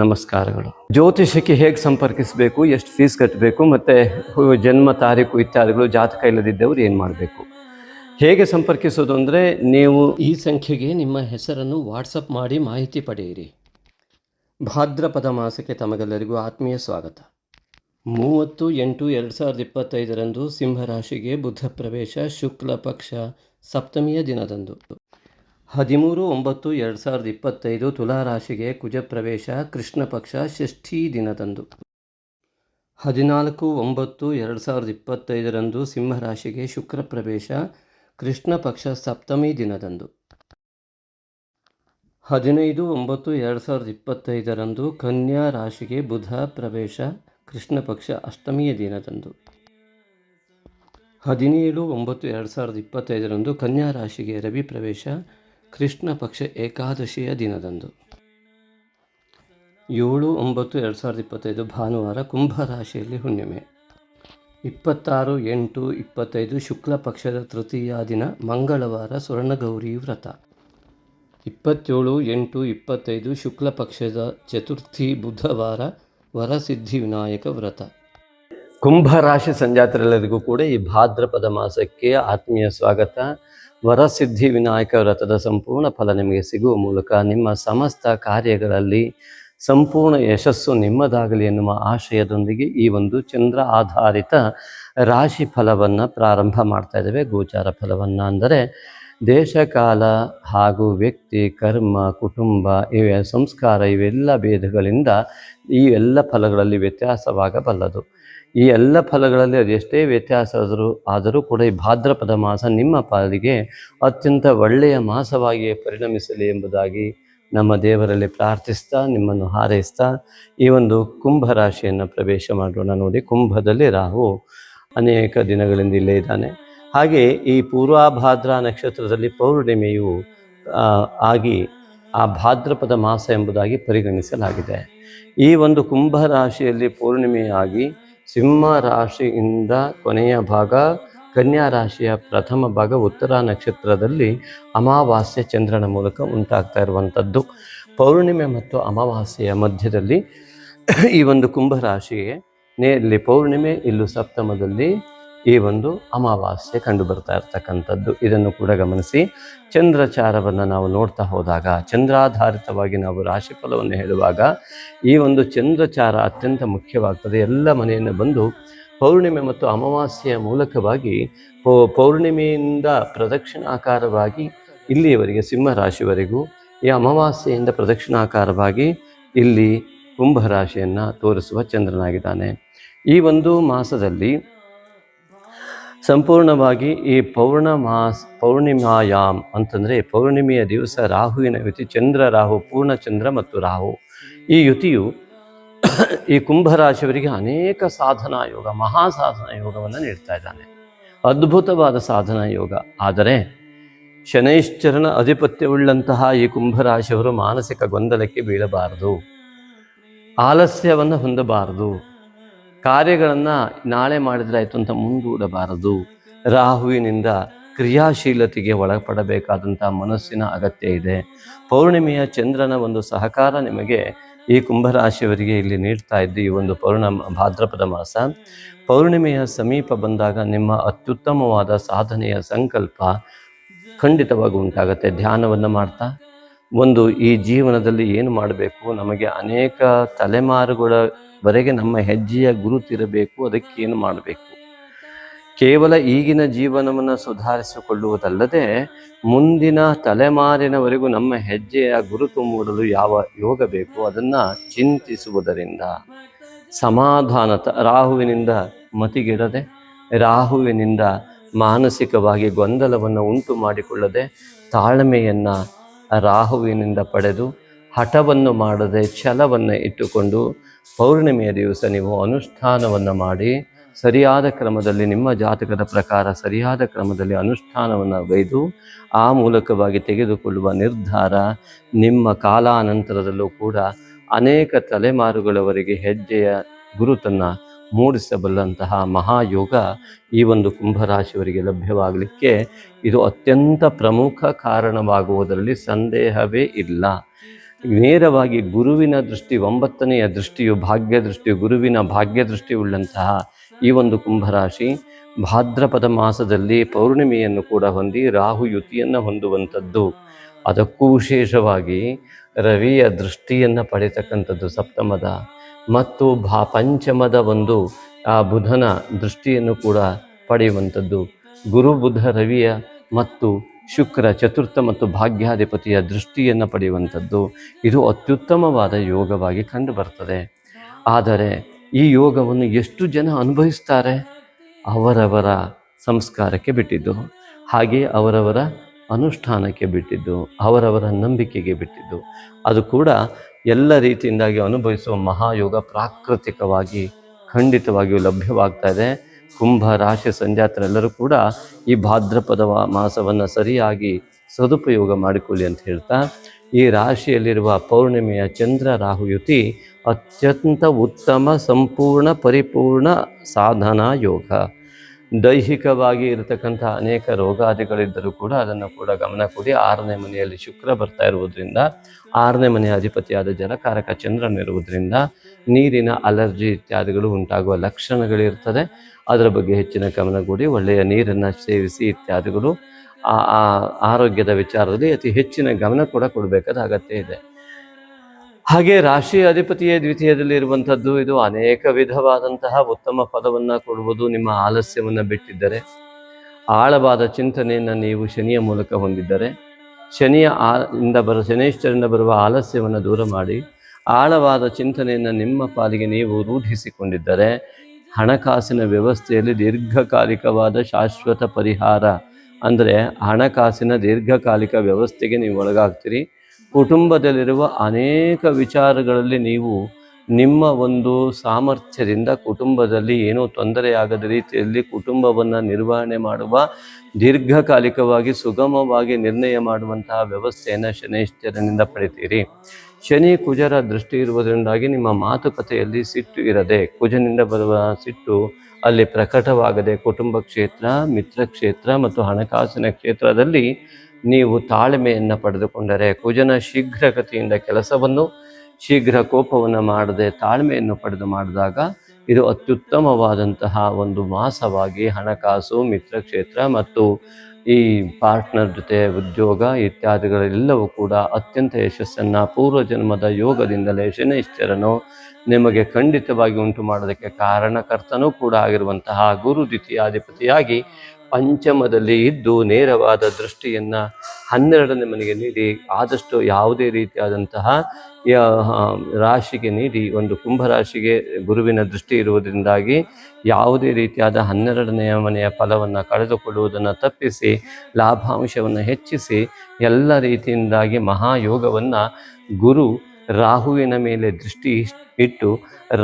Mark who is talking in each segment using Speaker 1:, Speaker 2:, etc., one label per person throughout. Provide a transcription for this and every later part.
Speaker 1: ನಮಸ್ಕಾರಗಳು. ಜ್ಯೋತಿಷಕ್ಕೆ ಹೇಗೆ ಸಂಪರ್ಕಿಸಬೇಕು, ಎಷ್ಟು ಫೀಸ್ ಕಟ್ಟಬೇಕು ಮತ್ತು ಜನ್ಮ ತಾರೀಕು ಇತ್ಯಾದಿಗಳು, ಜಾತಕ ಇಲ್ಲದಿದ್ದವರು ಏನು ಮಾಡಬೇಕು? ಹೇಗೆ ಸಂಪರ್ಕಿಸೋದು ಅಂದರೆ ನೀವು ಈ ಸಂಖ್ಯೆಗೆ ನಿಮ್ಮ ಹೆಸರನ್ನು ವಾಟ್ಸಪ್ ಮಾಡಿ ಮಾಹಿತಿ ಪಡೆಯಿರಿ. ಭಾದ್ರಪದ ಮಾಸಕ್ಕೆ ತಮಗೆಲ್ಲರಿಗೂ ಆತ್ಮೀಯ ಸ್ವಾಗತ. ಮೂವತ್ತು ಎಂಟು ಎರಡು ಸಾವಿರದ ಇಪ್ಪತ್ತೈದರಂದು ಸಿಂಹರಾಶಿಗೆ ಬುಧ ಪ್ರವೇಶ, ಶುಕ್ಲ ಪಕ್ಷ, ಸಪ್ತಮಿಯ ದಿನದಂದು. ಹದಿಮೂರು ಒಂಬತ್ತು ಎರಡು ಸಾವಿರದ ಇಪ್ಪತ್ತೈದು ತುಲಾ ರಾಶಿಗೆ ಕುಜ ಪ್ರವೇಶ ಕೃಷ್ಣ ಪಕ್ಷ ಷಷ್ಠಿ ದಿನದಂದು. ಹದಿನಾಲ್ಕು ಒಂಬತ್ತು ಎರಡು ಸಾವಿರದ ಇಪ್ಪತ್ತೈದರಂದು ಸಿಂಹರಾಶಿಗೆ ಶುಕ್ರ ಪ್ರವೇಶ ಕೃಷ್ಣ ಪಕ್ಷ ಸಪ್ತಮಿ ದಿನದಂದು. ಹದಿನೈದು ಒಂಬತ್ತು ಎರಡು ಸಾವಿರದ ಇಪ್ಪತ್ತೈದರಂದು ಕನ್ಯಾ ರಾಶಿಗೆ ಬುಧ ಪ್ರವೇಶ ಕೃಷ್ಣ ಪಕ್ಷ ಅಷ್ಟಮಿಯ ದಿನದಂದು. ಹದಿನೇಳು ಒಂಬತ್ತು ಎರಡು ಸಾವಿರದ ಇಪ್ಪತ್ತೈದರಂದು ಕನ್ಯಾ ರಾಶಿಗೆ ರವಿ ಪ್ರವೇಶ ಕೃಷ್ಣ ಪಕ್ಷ ಏಕಾದಶಿಯ ದಿನದಂದು. ಏಳು ಒಂಬತ್ತು ಎರಡು ಸಾವಿರದ ಇಪ್ಪತ್ತೈದು ಭಾನುವಾರ ಕುಂಭರಾಶಿಯಲ್ಲಿ ಹುಣ್ಣಿಮೆ. ಇಪ್ಪತ್ತಾರು ಎಂಟು ಇಪ್ಪತ್ತೈದು ಶುಕ್ಲ ಪಕ್ಷದ ತೃತೀಯ ದಿನ ಮಂಗಳವಾರ ಸ್ವರ್ಣಗೌರಿ ವ್ರತ. ಇಪ್ಪತ್ತೇಳು ಎಂಟು ಇಪ್ಪತ್ತೈದು ಶುಕ್ಲ ಪಕ್ಷದ ಚತುರ್ಥಿ ಬುಧವಾರ ವರಸಿದ್ಧಿ ವಿನಾಯಕ ವ್ರತ. ಕುಂಭರಾಶಿ ಸಂಜಾತರೆಲ್ಲರಿಗೂ ಕೂಡ ಈ ಭಾದ್ರಪದ ಮಾಸಕ್ಕೆ ಆತ್ಮೀಯ ಸ್ವಾಗತ. ವರಸಿದ್ಧಿ ವಿನಾಯಕ ವ್ರತದ ಸಂಪೂರ್ಣ ಫಲ ನಿಮಗೆ ಸಿಗುವ ಮೂಲಕ ನಿಮ್ಮ ಸಮಸ್ತ ಕಾರ್ಯಗಳಲ್ಲಿ ಸಂಪೂರ್ಣ ಯಶಸ್ಸು ನಿಮ್ಮದಾಗಲಿ ಎನ್ನುವ ಆಶಯದೊಂದಿಗೆ ಈ ಒಂದು ಚಂದ್ರ ಆಧಾರಿತ ರಾಶಿ ಫಲವನ್ನು ಪ್ರಾರಂಭ ಮಾಡ್ತಾ ಇದ್ದೇವೆ. ಗೋಚಾರ ಫಲವನ್ನು ಅಂದರೆ ದೇಶಕಾಲ ಹಾಗೂ ವ್ಯಕ್ತಿ, ಕರ್ಮ, ಕುಟುಂಬ ಇವೆ, ಸಂಸ್ಕಾರ ಇವೆಲ್ಲ ಭೇದಗಳಿಂದ ಈ ಎಲ್ಲ ಫಲಗಳಲ್ಲಿ ವ್ಯತ್ಯಾಸವಾಗಬಲ್ಲದು. ಈ ಎಲ್ಲ ಫಲಗಳಲ್ಲಿ ಅದೆಷ್ಟೇ ವ್ಯತ್ಯಾಸ ಆದರೂ ಆದರೂ ಕೂಡ ಈ ಭಾದ್ರಪದ ಮಾಸ ನಿಮ್ಮ ಪಾಲಿಗೆ ಅತ್ಯಂತ ಒಳ್ಳೆಯ ಮಾಸವಾಗಿಯೇ ಪರಿಣಮಿಸಲಿ ಎಂಬುದಾಗಿ ನಮ್ಮ ದೇವರಲ್ಲಿ ಪ್ರಾರ್ಥಿಸ್ತಾ, ನಿಮ್ಮನ್ನು ಹಾರೈಸ್ತಾ, ಈ ಒಂದು ಕುಂಭ ರಾಶಿಯನ್ನು ಪ್ರವೇಶ ಮಾಡೋಣ ನೋಡಿ. ಕುಂಭದಲ್ಲಿ ರಾಹು ಅನೇಕ ದಿನಗಳಿಂದ ಇಲ್ಲೇ ಇದ್ದಾನೆ. ಹಾಗೆ ಈ ಪೂರ್ವಾಭಾದ್ರ ನಕ್ಷತ್ರದಲ್ಲಿ ಪೌರ್ಣಿಮೆಯು ಆಗಿ ಆ ಭಾದ್ರಪದ ಮಾಸ ಎಂಬುದಾಗಿ ಪರಿಗಣಿಸಲಾಗಿದೆ. ಈ ಒಂದು ಕುಂಭ ರಾಶಿಯಲ್ಲಿ ಪೂರ್ಣಿಮೆಯಾಗಿ ಸಿಂಹ ರಾಶಿಯಿಂದ ಕೊನೆಯ ಭಾಗ ಕನ್ಯಾ ರಾಶಿಯ ಪ್ರಥಮ ಭಾಗ, ಉತ್ತರ ನಕ್ಷತ್ರದಲ್ಲಿ ಅಮಾವಾಸ್ಯ ಚಂದ್ರನ ಮೂಲಕ ಉಂಟಾಗ್ತಾ ಇರುವಂಥದ್ದು. ಪೌರ್ಣಿಮೆ ಮತ್ತು ಅಮಾವಾಸ್ಯೆಯ ಮಧ್ಯದಲ್ಲಿ ಈ ಒಂದು ಕುಂಭ ರಾಶಿಗೆ ನೇ ಇಲ್ಲಿ ಪೌರ್ಣಿಮೆ, ಇಲ್ಲೂ ಸಪ್ತಮದಲ್ಲಿ ಈ ಒಂದು ಅಮಾವಾಸ್ಯೆ ಕಂಡು ಬರ್ತಾ ಇರ್ತಕ್ಕಂಥದ್ದು. ಇದನ್ನು ಕೂಡ ಗಮನಿಸಿ. ಚಂದ್ರಚಾರವನ್ನು ನಾವು ನೋಡ್ತಾ ಹೋದಾಗ, ಚಂದ್ರಾಧಾರಿತವಾಗಿ ನಾವು ರಾಶಿಫಲವನ್ನು ಹೇಳುವಾಗ, ಈ ಒಂದು ಚಂದ್ರಚಾರ ಅತ್ಯಂತ ಮುಖ್ಯವಾಗ್ತದೆ. ಎಲ್ಲ ಮನೆಯನ್ನು ಬಂದು ಪೌರ್ಣಿಮೆ ಮತ್ತು ಅಮಾವಾಸ್ಯೆಯ ಮೂಲಕವಾಗಿ ಪೌರ್ಣಿಮೆಯಿಂದ ಪ್ರದಕ್ಷಿಣಾಕಾರವಾಗಿ ಇಲ್ಲಿಯವರೆಗೆ ಸಿಂಹ ರಾಶಿವರೆಗೂ ಈ ಅಮಾವಾಸ್ಯೆಯಿಂದ ಪ್ರದಕ್ಷಿಣಾಕಾರವಾಗಿ ಇಲ್ಲಿ ಕುಂಭ ರಾಶಿಯನ್ನು ತೋರಿಸುವ ಚಂದ್ರನಾಗಿದ್ದಾನೆ. ಈ ಒಂದು ಮಾಸದಲ್ಲಿ ಸಂಪೂರ್ಣವಾಗಿ ಈ ಪೌರ್ಣ ಮಾಸ ಪೌರ್ಣಿಮಾಯಾಮ್ ಅಂತಂದರೆ ಪೌರ್ಣಿಮೆಯ ದಿವಸ ರಾಹುವಿನ ಯುತಿ, ಚಂದ್ರ ರಾಹು ಪೂರ್ಣಚಂದ್ರ ಮತ್ತು ರಾಹು. ಈ ಯುತಿಯು ಈ ಕುಂಭರಾಶಿಯವರಿಗೆ ಅನೇಕ ಸಾಧನಾ ಯೋಗ, ಮಹಾ ಸಾಧನ ಯೋಗವನ್ನು ನೀಡ್ತಾ ಇದ್ದಾನೆ. ಅದ್ಭುತವಾದ ಸಾಧನಾ ಯೋಗ. ಆದರೆ ಶನೈಶ್ಚರನ ಅಧಿಪತ್ಯವುಳ್ಳಂತಹ ಈ ಕುಂಭರಾಶಿಯವರು ಮಾನಸಿಕ ಗೊಂದಲಕ್ಕೆ ಬೀಳಬಾರದು. ಆಲಸ್ಯವನ್ನು ಹೊಂದಬಾರದು. ಕಾರ್ಯಗಳನ್ನು ನಾಳೆ ಮಾಡಿದ್ರಾಯ್ತು ಅಂತ ಮುಂದೂಡಬಾರದು. ರಾಹುವಿನಿಂದ ಕ್ರಿಯಾಶೀಲತೆಗೆ ಒಳಪಡಬೇಕಾದಂಥ ಮನಸ್ಸಿನ ಅಗತ್ಯ ಇದೆ. ಪೌರ್ಣಿಮೆಯ ಚಂದ್ರನ ಒಂದು ಸಹಕಾರ ನಿಮಗೆ ಈ ಕುಂಭರಾಶಿಯವರಿಗೆ ಇಲ್ಲಿ ನೀಡ್ತಾ ಇದ್ದು ಈ ಒಂದು ಪೌರ್ಣ ಭಾದ್ರಪದ ಮಾಸ. ಪೌರ್ಣಿಮೆಯ ಸಮೀಪ ಬಂದಾಗ ನಿಮ್ಮ ಅತ್ಯುತ್ತಮವಾದ ಸಾಧನೆಯ ಸಂಕಲ್ಪ ಖಂಡಿತವಾಗಿ ಉಂಟಾಗುತ್ತೆ. ಧ್ಯಾನವನ್ನು ಮಾಡ್ತಾ, ಒಂದು ಈ ಜೀವನದಲ್ಲಿ ಏನು ಮಾಡಬೇಕು? ನಮಗೆ ಅನೇಕ ತಲೆಮಾರುಗಳವರೆಗೆ ನಮ್ಮ ಹೆಜ್ಜೆಯ ಗುರುತಿರಬೇಕು ಅದಕ್ಕೇನು ಮಾಡಬೇಕು? ಕೇವಲ ಈಗಿನ ಜೀವನವನ್ನು ಸುಧಾರಿಸಿಕೊಳ್ಳುವುದಲ್ಲದೆ, ಮುಂದಿನ ತಲೆಮಾರಿನವರೆಗೂ ನಮ್ಮ ಹೆಜ್ಜೆಯ ಗುರುತು ಮೂಡಲು ಯಾವ ಯೋಗ ಬೇಕು ಅದನ್ನು ಚಿಂತಿಸುವುದರಿಂದ ಸಮಾಧಾನತ ರಾಹುವಿನಿಂದ ಮತಿಗಿಡದೆ, ರಾಹುವಿನಿಂದ ಮಾನಸಿಕವಾಗಿ ಗೊಂದಲವನ್ನು ಉಂಟು ಮಾಡಿಕೊಳ್ಳದೆ, ತಾಳ್ಮೆಯನ್ನು ರಾಹುವಿನಿಂದ ಪಡೆದು, ಹಠವನ್ನು ಮಾಡದೆ ಛಲವನ್ನು ಇಟ್ಟುಕೊಂಡು ಪೌರ್ಣಿಮೆಯ ದಿವಸ ನೀವು ಅನುಷ್ಠಾನವನ್ನು ಮಾಡಿ ಸರಿಯಾದ ಕ್ರಮದಲ್ಲಿ ನಿಮ್ಮ ಜಾತಕದ ಪ್ರಕಾರ ಸರಿಯಾದ ಕ್ರಮದಲ್ಲಿ ಅನುಷ್ಠಾನವನ್ನು ಗೈದು ಆ ಮೂಲಕವಾಗಿ ತೆಗೆದುಕೊಳ್ಳುವ ನಿರ್ಧಾರ ನಿಮ್ಮ ಕಾಲಾನಂತರದಲ್ಲೂ ಕೂಡ ಅನೇಕ ತಲೆಮಾರುಗಳವರೆಗೆ ಹೆಜ್ಜೆಯ ಗುರುತನ್ನು ಮೂಡಿಸಬಲ್ಲಂತಹ ಮಹಾಯೋಗ ಈ ಒಂದು ಕುಂಭರಾಶಿಯವರಿಗೆ ಲಭ್ಯವಾಗಲಿಕ್ಕೆ ಇದು ಅತ್ಯಂತ ಪ್ರಮುಖ ಕಾರಣವಾಗುವುದರಲ್ಲಿ ಸಂದೇಹವೇ ಇಲ್ಲ. ನೇರವಾಗಿ ಗುರುವಿನ ದೃಷ್ಟಿ, ಒಂಬತ್ತನೆಯ ದೃಷ್ಟಿಯು ಭಾಗ್ಯ ದೃಷ್ಟಿಯು, ಗುರುವಿನ ಭಾಗ್ಯ ದೃಷ್ಟಿ ಉಳ್ಳಂತಹ ಈ ಒಂದು ಕುಂಭರಾಶಿ ಭಾದ್ರಪದ ಮಾಸದಲ್ಲಿ ಪೌರ್ಣಿಮೆಯನ್ನು ಕೂಡ ಹೊಂದಿ ರಾಹು ಯುತಿಯನ್ನು ಹೊಂದುವಂಥದ್ದು. ಅದಕ್ಕೂ ವಿಶೇಷವಾಗಿ ರವಿಯ ದೃಷ್ಟಿಯನ್ನು ಪಡೆಯತಕ್ಕಂಥದ್ದು ಸಪ್ತಮದ ಮತ್ತು ಭಾ ಪಂಚಮದ ಒಂದು, ಆ ಬುಧನ ದೃಷ್ಟಿಯನ್ನು ಕೂಡ ಪಡೆಯುವಂಥದ್ದು. ಗುರು, ಬುಧ, ರವಿಯ ಮತ್ತು ಶುಕ್ರ ಚತುರ್ಥ ಮತ್ತು ಭಾಗ್ಯಾಧಿಪತಿಯ ದೃಷ್ಟಿಯನ್ನು ಪಡೆಯುವಂಥದ್ದು ಇದು ಅತ್ಯುತ್ತಮವಾದ ಯೋಗವಾಗಿ ಕಂಡು ಬರ್ತದೆ. ಆದರೆ ಈ ಯೋಗವನ್ನು ಎಷ್ಟು ಜನ ಅನುಭವಿಸ್ತಾರೆ? ಅವರವರ ಸಂಸ್ಕಾರಕ್ಕೆ ಬಿಟ್ಟಿದ್ದು, ಹಾಗೆ ಅವರವರ ಅನುಷ್ಠಾನಕ್ಕೆ ಬಿಟ್ಟಿದ್ದು, ಅವರವರ ನಂಬಿಕೆಗೆ ಬಿಟ್ಟಿದ್ದು. ಅದು ಕೂಡ ಎಲ್ಲ ರೀತಿಯಿಂದಾಗಿ ಅನುಭವಿಸುವ ಮಹಾಯೋಗ ಪ್ರಾಕೃತಿಕವಾಗಿ ಖಂಡಿತವಾಗಿಯೂ ಲಭ್ಯವಾಗ್ತಾ ಇದೆ. ಕುಂಭ ರಾಶಿ ಸಂಜಾತರೆಲ್ಲರೂ ಕೂಡ ಈ ಭಾದ್ರಪದ ಮಾಸವನ್ನು ಸರಿಯಾಗಿ ಸದುಪಯೋಗ ಮಾಡಿಕೊಳ್ಳಿ ಅಂತ ಹೇಳ್ತಾ, ಈ ರಾಶಿಯಲ್ಲಿರುವ ಪೌರ್ಣಿಮೆಯ ಚಂದ್ರ ರಾಹುಯುತಿ ಅತ್ಯಂತ ಉತ್ತಮ, ಸಂಪೂರ್ಣ, ಪರಿಪೂರ್ಣ ಸಾಧನಾ ಯೋಗ. ದೈಹಿಕವಾಗಿ ಇರತಕ್ಕಂಥ ಅನೇಕ ರೋಗಾದಿಗಳಿದ್ದರೂ ಕೂಡ ಅದನ್ನು ಕೂಡ ಗಮನ ಕೊಡಿ. ಆರನೇ ಮನೆಯಲ್ಲಿ ಶುಕ್ರ ಬರ್ತಾ ಇರುವುದರಿಂದ, ಆರನೇ ಮನೆಯ ಅಧಿಪತಿಯಾದ ಜಲಕಾರಕ ಚಂದ್ರನಿರುವುದರಿಂದ ನೀರಿನ ಅಲರ್ಜಿ ಇತ್ಯಾದಿಗಳು ಉಂಟಾಗುವ ಲಕ್ಷಣಗಳಿರ್ತದೆ. ಅದರ ಬಗ್ಗೆ ಹೆಚ್ಚಿನ ಗಮನ ಕೊಡಿ. ಒಳ್ಳೆಯ ನೀರನ್ನು ಸೇವಿಸಿ ಇತ್ಯಾದಿಗಳು ಆ ಆರೋಗ್ಯದ ವಿಚಾರದಲ್ಲಿ ಅತಿ ಹೆಚ್ಚಿನ ಗಮನ ಕೂಡ ಕೊಡಬೇಕಾದ ಅಗತ್ಯ ಇದೆ. ಹಾಗೆ ರಾಶಿ ಅಧಿಪತಿಯೇ ದ್ವಿತೀಯದಲ್ಲಿ ಇರುವಂಥದ್ದು ಇದು ಅನೇಕ ವಿಧವಾದಂತಹ ಉತ್ತಮ ಫಲವನ್ನು ಕೊಡುವುದು ನಿಮ್ಮ ಆಲಸ್ಯವನ್ನು ಬಿಟ್ಟಿದ್ದರೆ, ಆಳವಾದ ಚಿಂತನೆಯನ್ನು ನೀವು ಶನಿಯ ಮೂಲಕ ಹೊಂದಿದ್ದರೆ, ಶನಿಯ ಆ, ಇಂದ ಬರ ಬರುವ ಆಲಸ್ಯವನ್ನು ದೂರ ಮಾಡಿ, ಆಳವಾದ ಚಿಂತನೆಯನ್ನು ನಿಮ್ಮ ಪಾಲಿಗೆ ನೀವು ರೂಢಿಸಿಕೊಂಡಿದ್ದರೆ, ಹಣಕಾಸಿನ ವ್ಯವಸ್ಥೆಯಲ್ಲಿ ದೀರ್ಘಕಾಲಿಕವಾದ ಶಾಶ್ವತ ಪರಿಹಾರ. ಅಂದರೆ ಹಣಕಾಸಿನ ದೀರ್ಘಕಾಲಿಕ ವ್ಯವಸ್ಥೆಗೆ ನೀವು ಒಳಗಾಗ್ತೀರಿ. ಕುಟುಂಬದಲ್ಲಿರುವ ಅನೇಕ ವಿಚಾರಗಳಲ್ಲಿ ನೀವು ನಿಮ್ಮ ಒಂದು ಸಾಮರ್ಥ್ಯದಿಂದ ಕುಟುಂಬದಲ್ಲಿ ಏನೂ ತೊಂದರೆಯಾಗದ ರೀತಿಯಲ್ಲಿ ಕುಟುಂಬವನ್ನು ನಿರ್ವಹಣೆ ಮಾಡುವ, ದೀರ್ಘಕಾಲಿಕವಾಗಿ ಸುಗಮವಾಗಿ ನಿರ್ಣಯ ಮಾಡುವಂತಹ ವ್ಯವಸ್ಥೆಯನ್ನು ಶನೇಶ್ವರನಿಂದ ಪಡಿತೀರಿ. ಶನಿ ಕುಜರ ದೃಷ್ಟಿ ಇರುವುದರಿಂದಾಗಿ ನಿಮ್ಮ ಮಾತುಕತೆಯಲ್ಲಿ ಸಿಟ್ಟು ಇರದೆ, ಕುಜನಿಂದ ಬರುವ ಸಿಟ್ಟು ಅಲ್ಲಿ ಪ್ರಕಟವಾಗದೆ ಕುಟುಂಬ ಕ್ಷೇತ್ರ ಮಿತ್ರ ಕ್ಷೇತ್ರ ಮತ್ತು ಹಣಕಾಸಿನ ಕ್ಷೇತ್ರದಲ್ಲಿ ನೀವು ತಾಳ್ಮೆಯನ್ನು ಪಡೆದುಕೊಂಡರೆ ಕುಜನ ಶೀಘ್ರಗತಿಯಿಂದ ಕೆಲಸವನ್ನು ಶೀಘ್ರ ಕೋಪವನ್ನು ಮಾಡದೆ ತಾಳ್ಮೆಯನ್ನು ಪಡೆದು ಮಾಡಿದಾಗ ಇದು ಅತ್ಯುತ್ತಮವಾದಂತಹ ಒಂದು ಮಾಸವಾಗಿ ಹಣಕಾಸು, ಮಿತ್ರಕ್ಷೇತ್ರ ಮತ್ತು ಈ ಪಾರ್ಟ್ನರ್ ಜೊತೆ ಉದ್ಯೋಗ ಇತ್ಯಾದಿಗಳೆಲ್ಲವೂ ಕೂಡ ಅತ್ಯಂತ ಯಶಸ್ಸನ್ನು ಪೂರ್ವ ಜನ್ಮದ ಯೋಗದಿಂದಲೇ ಶನೈಶ್ಚರನು ನಿಮಗೆ ಖಂಡಿತವಾಗಿ ಉಂಟು ಮಾಡೋದಕ್ಕೆ ಕಾರಣಕರ್ತನೂ ಕೂಡ ಆಗಿರುವಂತಹ ಗುರು ದ್ವಿತೀಯಾಧಿಪತಿಯಾಗಿ ಪಂಚಮದಲ್ಲಿ ಇದ್ದು ನೇರವಾದ ದೃಷ್ಟಿಯನ್ನು ಹನ್ನೆರಡನೇ ಮನೆಗೆ ನೀಡಿ, ಆದಷ್ಟು ಯಾವುದೇ ರೀತಿಯಾದಂತಹ ರಾಶಿಗೆ ನೀಡಿ, ಒಂದು ಕುಂಭರಾಶಿಗೆ ಗುರುವಿನ ದೃಷ್ಟಿ ಇರುವುದರಿಂದಾಗಿ ಯಾವುದೇ ರೀತಿಯಾದ ಹನ್ನೆರಡನೆಯ ಮನೆಯ ಫಲವನ್ನು ಕಳೆದುಕೊಳ್ಳುವುದನ್ನು ತಪ್ಪಿಸಿ, ಲಾಭಾಂಶವನ್ನು ಹೆಚ್ಚಿಸಿ, ಎಲ್ಲ ರೀತಿಯಿಂದಾಗಿ ಮಹಾಯೋಗವನ್ನು ಗುರು ರಾಹುವಿನ ಮೇಲೆ ದೃಷ್ಟಿ ಇಟ್ಟು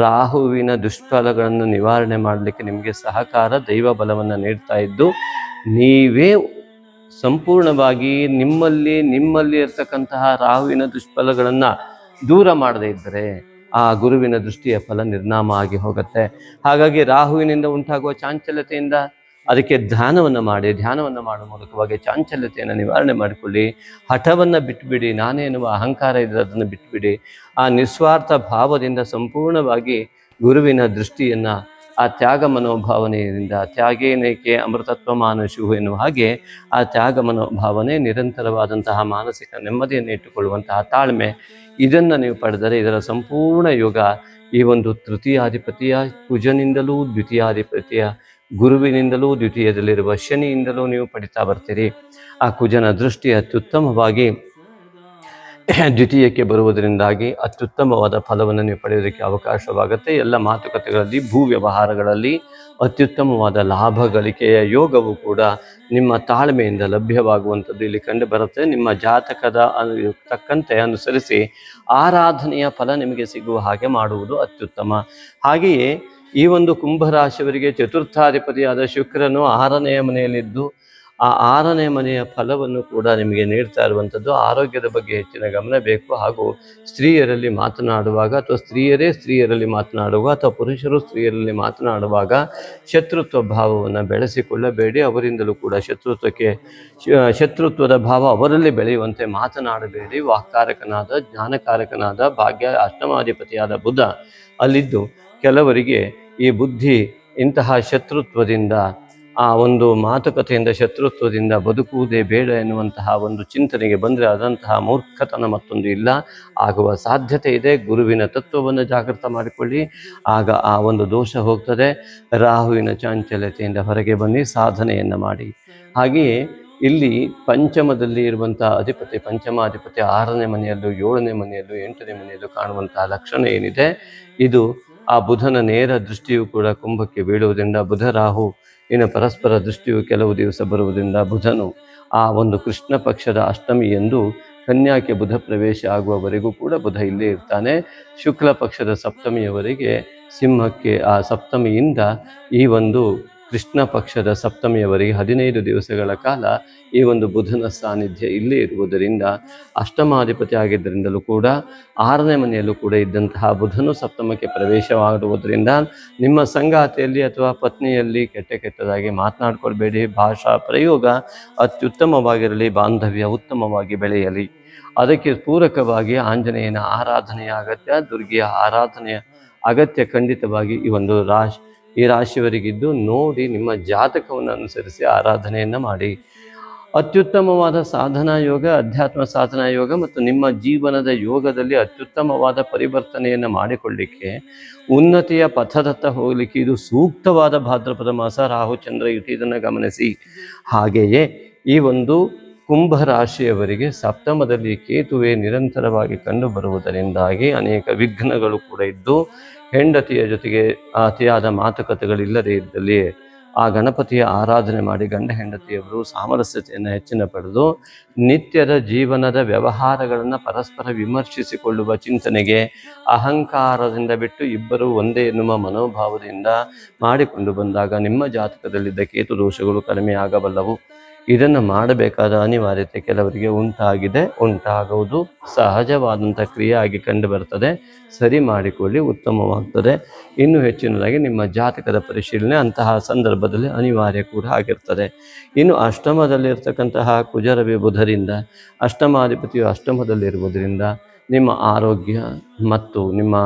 Speaker 1: ರಾಹುವಿನ ದುಷ್ಫಲಗಳನ್ನು ನಿವಾರಣೆ ಮಾಡಲಿಕ್ಕೆ ನಿಮಗೆ ಸಹಕಾರ, ದೈವ ಬಲವನ್ನು ನೀಡ್ತಾ ಇದ್ದು, ನೀವೇ ಸಂಪೂರ್ಣವಾಗಿ ನಿಮ್ಮಲ್ಲಿ ನಿಮ್ಮಲ್ಲಿ ಇರ್ತಕ್ಕಂತಹ ರಾಹುವಿನ ದುಷ್ಫಲಗಳನ್ನು ದೂರ ಮಾಡದೇ ಇದ್ದರೆ ಆ ಗುರುವಿನ ದೃಷ್ಟಿಯ ಫಲ ನಿರ್ನಾಮ ಆಗಿ ಹೋಗುತ್ತೆ. ಹಾಗಾಗಿ ರಾಹುವಿನಿಂದ ಉಂಟಾಗುವ ಚಾಂಚಲ್ಯತೆಯಿಂದ ಅದಕ್ಕೆ ಧ್ಯಾನವನ್ನು ಮಾಡಿ, ಧ್ಯಾನವನ್ನು ಮಾಡುವ ಮೂಲಕವಾಗಿ ಚಾಂಚಲ್ಯತೆಯನ್ನು ನಿವಾರಣೆ ಮಾಡಿಕೊಳ್ಳಿ. ಹಠವನ್ನು ಬಿಟ್ಟುಬಿಡಿ ನಾನೇ ಎನ್ನುವ ಅಹಂಕಾರ ಇದೆ ಅದನ್ನು ಬಿಟ್ಟುಬಿಡಿ ಆ ನಿಸ್ವಾರ್ಥ ಭಾವದಿಂದ ಸಂಪೂರ್ಣವಾಗಿ ಗುರುವಿನ ದೃಷ್ಟಿಯನ್ನು, ಆ ತ್ಯಾಗ ಮನೋಭಾವನೆಯಿಂದ, ತ್ಯಾಗೇನೇಕೆ ಅಮೃತತ್ವ ಮಾನಶು ಎನ್ನುವ ಹಾಗೆ, ಆ ತ್ಯಾಗ ಮನೋಭಾವನೆ ನಿರಂತರವಾದಂತಹ ಮಾನಸಿಕ ನೆಮ್ಮದಿಯನ್ನು ಇಟ್ಟುಕೊಳ್ಳುವಂತಹ ತಾಳ್ಮೆ ಇದನ್ನು ನೀವು ಪಡೆದರೆ ಇದರ ಸಂಪೂರ್ಣ ಯೋಗ ಈ ಒಂದು ತೃತೀಯಾಧಿಪತಿಯ ಕುಜನಿಂದಲೂ ದ್ವಿತೀಯಾಧಿಪತಿಯ ಗುರುವಿನಿಂದಲೂ ದ್ವಿತೀಯದಲ್ಲಿರುವ ಶನಿಯಿಂದಲೂ ನೀವು ಪಡಿತಾ ಬರ್ತೀರಿ. ಆ ಕುಜನ ದೃಷ್ಟಿ ಅತ್ಯುತ್ತಮವಾಗಿ ದ್ವಿತೀಯಕ್ಕೆ ಬರುವುದರಿಂದಾಗಿ ಅತ್ಯುತ್ತಮವಾದ ಫಲವನ್ನು ನೀವು ಪಡೆಯೋದಕ್ಕೆ ಅವಕಾಶವಾಗುತ್ತೆ. ಎಲ್ಲ ಮಾತುಕತೆಗಳಲ್ಲಿ, ಭೂ ವ್ಯವಹಾರಗಳಲ್ಲಿ ಅತ್ಯುತ್ತಮವಾದ ಲಾಭ ಗಳಿಕೆಯ ಯೋಗವು ಕೂಡ ನಿಮ್ಮ ತಾಳ್ಮೆಯಿಂದ ಲಭ್ಯವಾಗುವಂಥದ್ದು ಇಲ್ಲಿ ಕಂಡು ಬರುತ್ತೆ. ನಿಮ್ಮ ಜಾತಕದ ಅನು- ತಕ್ಕಂತೆ ಅನುಸರಿಸಿ ಆರಾಧನೆಯ ಫಲ ನಿಮಗೆ ಸಿಗುವ ಹಾಗೆ ಮಾಡುವುದು ಅತ್ಯುತ್ತಮ. ಹಾಗೆಯೇ ಈ ಒಂದು ಕುಂಭರಾಶಿಯವರಿಗೆ ಚತುರ್ಥಾಧಿಪತಿಯಾದ ಶುಕ್ರನು ಆರನೆಯ ಮನೆಯಲ್ಲಿದ್ದು, ಆ ಆರನೇ ಮನೆಯ ಫಲವನ್ನು ಕೂಡ ನಿಮಗೆ ನೀಡ್ತಾ ಇರುವಂಥದ್ದು. ಆರೋಗ್ಯದ ಬಗ್ಗೆ ಹೆಚ್ಚಿನ ಗಮನ ಬೇಕು. ಹಾಗೂ ಸ್ತ್ರೀಯರಲ್ಲಿ ಮಾತನಾಡುವಾಗ ಅಥವಾ ಸ್ತ್ರೀಯರೇ ಸ್ತ್ರೀಯರಲ್ಲಿ ಮಾತನಾಡುವಾಗ ಅಥವಾ ಪುರುಷರು ಸ್ತ್ರೀಯರಲ್ಲಿ ಮಾತನಾಡುವಾಗ ಶತ್ರುತ್ವ ಭಾವವನ್ನು ಬೆಳೆಸಿಕೊಳ್ಳಬೇಡಿ. ಅವರಿಂದಲೂ ಕೂಡ ಶತ್ರುತ್ವಕ್ಕೆ ಶತ್ರುತ್ವದ ಭಾವ ಅವರಲ್ಲಿ ಬೆಳೆಯುವಂತೆ ಮಾತನಾಡಬೇಡಿ. ವಾಕ್ಕಾರಕನಾದ, ಜ್ಞಾನಕಾರಕನಾದ, ಭಾಗ್ಯ ಅಷ್ಟಮಾಧಿಪತಿಯಾದ ಬುಧ ಅಲ್ಲಿದ್ದು, ಕೆಲವರಿಗೆ ಈ ಬುದ್ಧಿ ಇಂತಹ ಶತ್ರುತ್ವದಿಂದ, ಆ ಒಂದು ಮಾತುಕತೆಯಿಂದ ಶತ್ರುತ್ವದಿಂದ ಬದುಕುವುದೇ ಬೇಡ ಎನ್ನುವಂತಹ ಒಂದು ಚಿಂತನೆಗೆ ಬಂದರೆ ಅದಂತಹ ಮೂರ್ಖತನ ಮತ್ತೊಂದು ಇಲ್ಲ. ಆಗುವ ಸಾಧ್ಯತೆ ಇದೆ. ಗುರುವಿನ ತತ್ವವನ್ನು ಜಾಗೃತ ಮಾಡಿಕೊಳ್ಳಿ. ಆಗ ಆ ಒಂದು ದೋಷ ಹೋಗ್ತದೆ. ರಾಹುವಿನ ಚಾಂಚಲ್ಯತೆಯಿಂದ ಹೊರಗೆ ಬನ್ನಿ, ಸಾಧನೆಯನ್ನು ಮಾಡಿ. ಹಾಗೆಯೇ ಇಲ್ಲಿ ಪಂಚಮದಲ್ಲಿ ಇರುವಂತಹ ಅಧಿಪತಿ, ಪಂಚಮಾಧಿಪತಿ ಆರನೇ ಮನೆಯಲ್ಲೂ, ಏಳನೇ ಮನೆಯಲ್ಲೂ, ಎಂಟನೇ ಮನೆಯಲ್ಲೂ ಕಾಣುವಂತಹ ಲಕ್ಷಣ ಏನಿದೆ? ಇದು ಆ ಬುಧನ ನೇರ ದೃಷ್ಟಿಯು ಕೂಡ ಕುಂಭಕ್ಕೆ ಬೀಳುವುದರಿಂದ ಬುಧ ರಾಹು ಇನ್ನು ಪರಸ್ಪರ ದೃಷ್ಟಿಯು ಕೆಲವು ದಿವಸ ಬರುವುದರಿಂದ ಬುಧನು ಆ ಒಂದು ಕೃಷ್ಣ ಪಕ್ಷದ ಅಷ್ಟಮಿ ಎಂದು ಕನ್ಯಾಕ್ಕೆ ಬುಧ ಪ್ರವೇಶ ಆಗುವವರೆಗೂ ಕೂಡ ಬುಧ ಇಲ್ಲೇ ಇರ್ತಾನೆ. ಶುಕ್ಲ ಪಕ್ಷದ ಸಪ್ತಮಿಯವರೆಗೆ ಸಿಂಹಕ್ಕೆ ಆ ಸಪ್ತಮಿಯಿಂದ ಈ ಒಂದು ಕೃಷ್ಣ ಪಕ್ಷದ ಸಪ್ತಮಿಯವರೆಗೆ ಹದಿನೈದು ದಿವಸಗಳ ಕಾಲ ಈ ಒಂದು ಬುಧನ ಸಾನ್ನಿಧ್ಯ ಇಲ್ಲೇ ಇರುವುದರಿಂದ ಅಷ್ಟಮಾಧಿಪತಿ ಆಗಿದ್ದರಿಂದಲೂ ಕೂಡ ಆರನೇ ಮನೆಯಲ್ಲೂ ಕೂಡ ಇದ್ದಂತಹ ಬುಧನು ಸಪ್ತಮಕ್ಕೆ ಪ್ರವೇಶವಾಗುವುದರಿಂದ ನಿಮ್ಮ ಸಂಗಾತಿಯಲ್ಲಿ ಅಥವಾ ಪತ್ನಿಯಲ್ಲಿ ಕೆಟ್ಟ ಕೆಟ್ಟದಾಗಿ ಮಾತನಾಡ್ಕೊಳ್ಬೇಡಿ, ಭಾಷಾ ಪ್ರಯೋಗ ಅತ್ಯುತ್ತಮವಾಗಿರಲಿ, ಬಾಂಧವ್ಯ ಉತ್ತಮವಾಗಿ ಬೆಳೆಯಲಿ. ಅದಕ್ಕೆ ಪೂರಕವಾಗಿ ಆಂಜನೇಯನ ಆರಾಧನೆಯ ಅಗತ್ಯ, ದುರ್ಗಿಯ ಆರಾಧನೆಯ ಅಗತ್ಯ ಖಂಡಿತವಾಗಿ ಈ ಒಂದು ರಾಶಿ ಈ ರಾಶಿಯವರಿಗಿದ್ದು ನೋಡಿ ನಿಮ್ಮ ಜಾತಕವನ್ನು ಅನುಸರಿಸಿ ಆರಾಧನೆಯನ್ನು ಮಾಡಿ. ಅತ್ಯುತ್ತಮವಾದ ಸಾಧನಾ ಯೋಗ, ಅಧ್ಯಾತ್ಮ ಸಾಧನಾ ಯೋಗ ಮತ್ತು ನಿಮ್ಮ ಜೀವನದ ಯೋಗದಲ್ಲಿ ಅತ್ಯುತ್ತಮವಾದ ಪರಿವರ್ತನೆಯನ್ನು ಮಾಡಿಕೊಳ್ಳಿಕ್ಕೆ ಉನ್ನತಿಯ ಪಥದತ್ತ ಹೋಗಲಿಕ್ಕೆ ಇದು ಸೂಕ್ತವಾದ ಭಾದ್ರಪದ ಮಾಸ, ರಾಹು, ಚಂದ್ರ ಯುತಿ ಇದನ್ನು ಗಮನಿಸಿ. ಹಾಗೆಯೇ ಈ ಒಂದು ಕುಂಭ ರಾಶಿಯವರಿಗೆ ಸಪ್ತಮದಲ್ಲಿ ಕೇತುವೆ ನಿರಂತರವಾಗಿ ಕಂಡುಬರುವುದರಿಂದಾಗಿ ಅನೇಕ ವಿಘ್ನಗಳು ಕೂಡ ಇದ್ದು ಹೆಂಡತಿಯ ಜೊತೆಗೆ ಅತಿಯಾದ ಮಾತುಕತೆಗಳಿಲ್ಲದೇ ಇದ್ದಲ್ಲಿ ಆ ಗಣಪತಿಯ ಆರಾಧನೆ ಮಾಡಿ ಗಂಡ ಹೆಂಡತಿಯವರು ಸಾಮರಸ್ಯತೆಯನ್ನು ಹೆಚ್ಚಿನ ಪಡೆದು ನಿತ್ಯದ ಜೀವನದ ವ್ಯವಹಾರಗಳನ್ನು ಪರಸ್ಪರ ವಿಮರ್ಶಿಸಿಕೊಳ್ಳುವ ಚಿಂತನೆಗೆ ಅಹಂಕಾರದಿಂದ ಬಿಟ್ಟು ಇಬ್ಬರು ಒಂದೇ ಎನ್ನುವ ಮನೋಭಾವದಿಂದ ಮಾಡಿಕೊಂಡು ಬಂದಾಗ ನಿಮ್ಮ ಜಾತಕದಲ್ಲಿದ್ದ ಕೇತು ದೋಷಗಳು ಕಡಿಮೆ ಆಗಬಲ್ಲವು ಇದನ್ನು ಮಾಡಬೇಕಾದ ಅನಿವಾರ್ಯತೆ ಕೆಲವರಿಗೆ ಉಂಟಾಗಿದೆ, ಉಂಟಾಗುವುದು ಸಹಜವಾದಂಥ ಕ್ರಿಯೆ ಆಗಿ ಕಂಡು ಬರ್ತದೆ. ಸರಿ ಮಾಡಿಕೊಳ್ಳಿ, ಉತ್ತಮವಾಗ್ತದೆ. ಇನ್ನೂ ಹೆಚ್ಚಿನದಾಗಿ ನಿಮ್ಮ ಜಾತಕದ ಪರಿಶೀಲನೆ, ಅಂತಹ ಸಂದರ್ಭದಲ್ಲಿ ಅನಿವಾರ್ಯ ಕೂಡ ಆಗಿರ್ತದೆ. ಇನ್ನು ಅಷ್ಟಮದಲ್ಲಿರ್ತಕ್ಕಂತಹ ಕುಜರವಿ ಬುಧರಿಂದ, ಅಷ್ಟಮಾಧಿಪತಿಯು ಅಷ್ಟಮದಲ್ಲಿರುವುದರಿಂದ ನಿಮ್ಮ ಆರೋಗ್ಯ ಮತ್ತು ನಿಮ್ಮ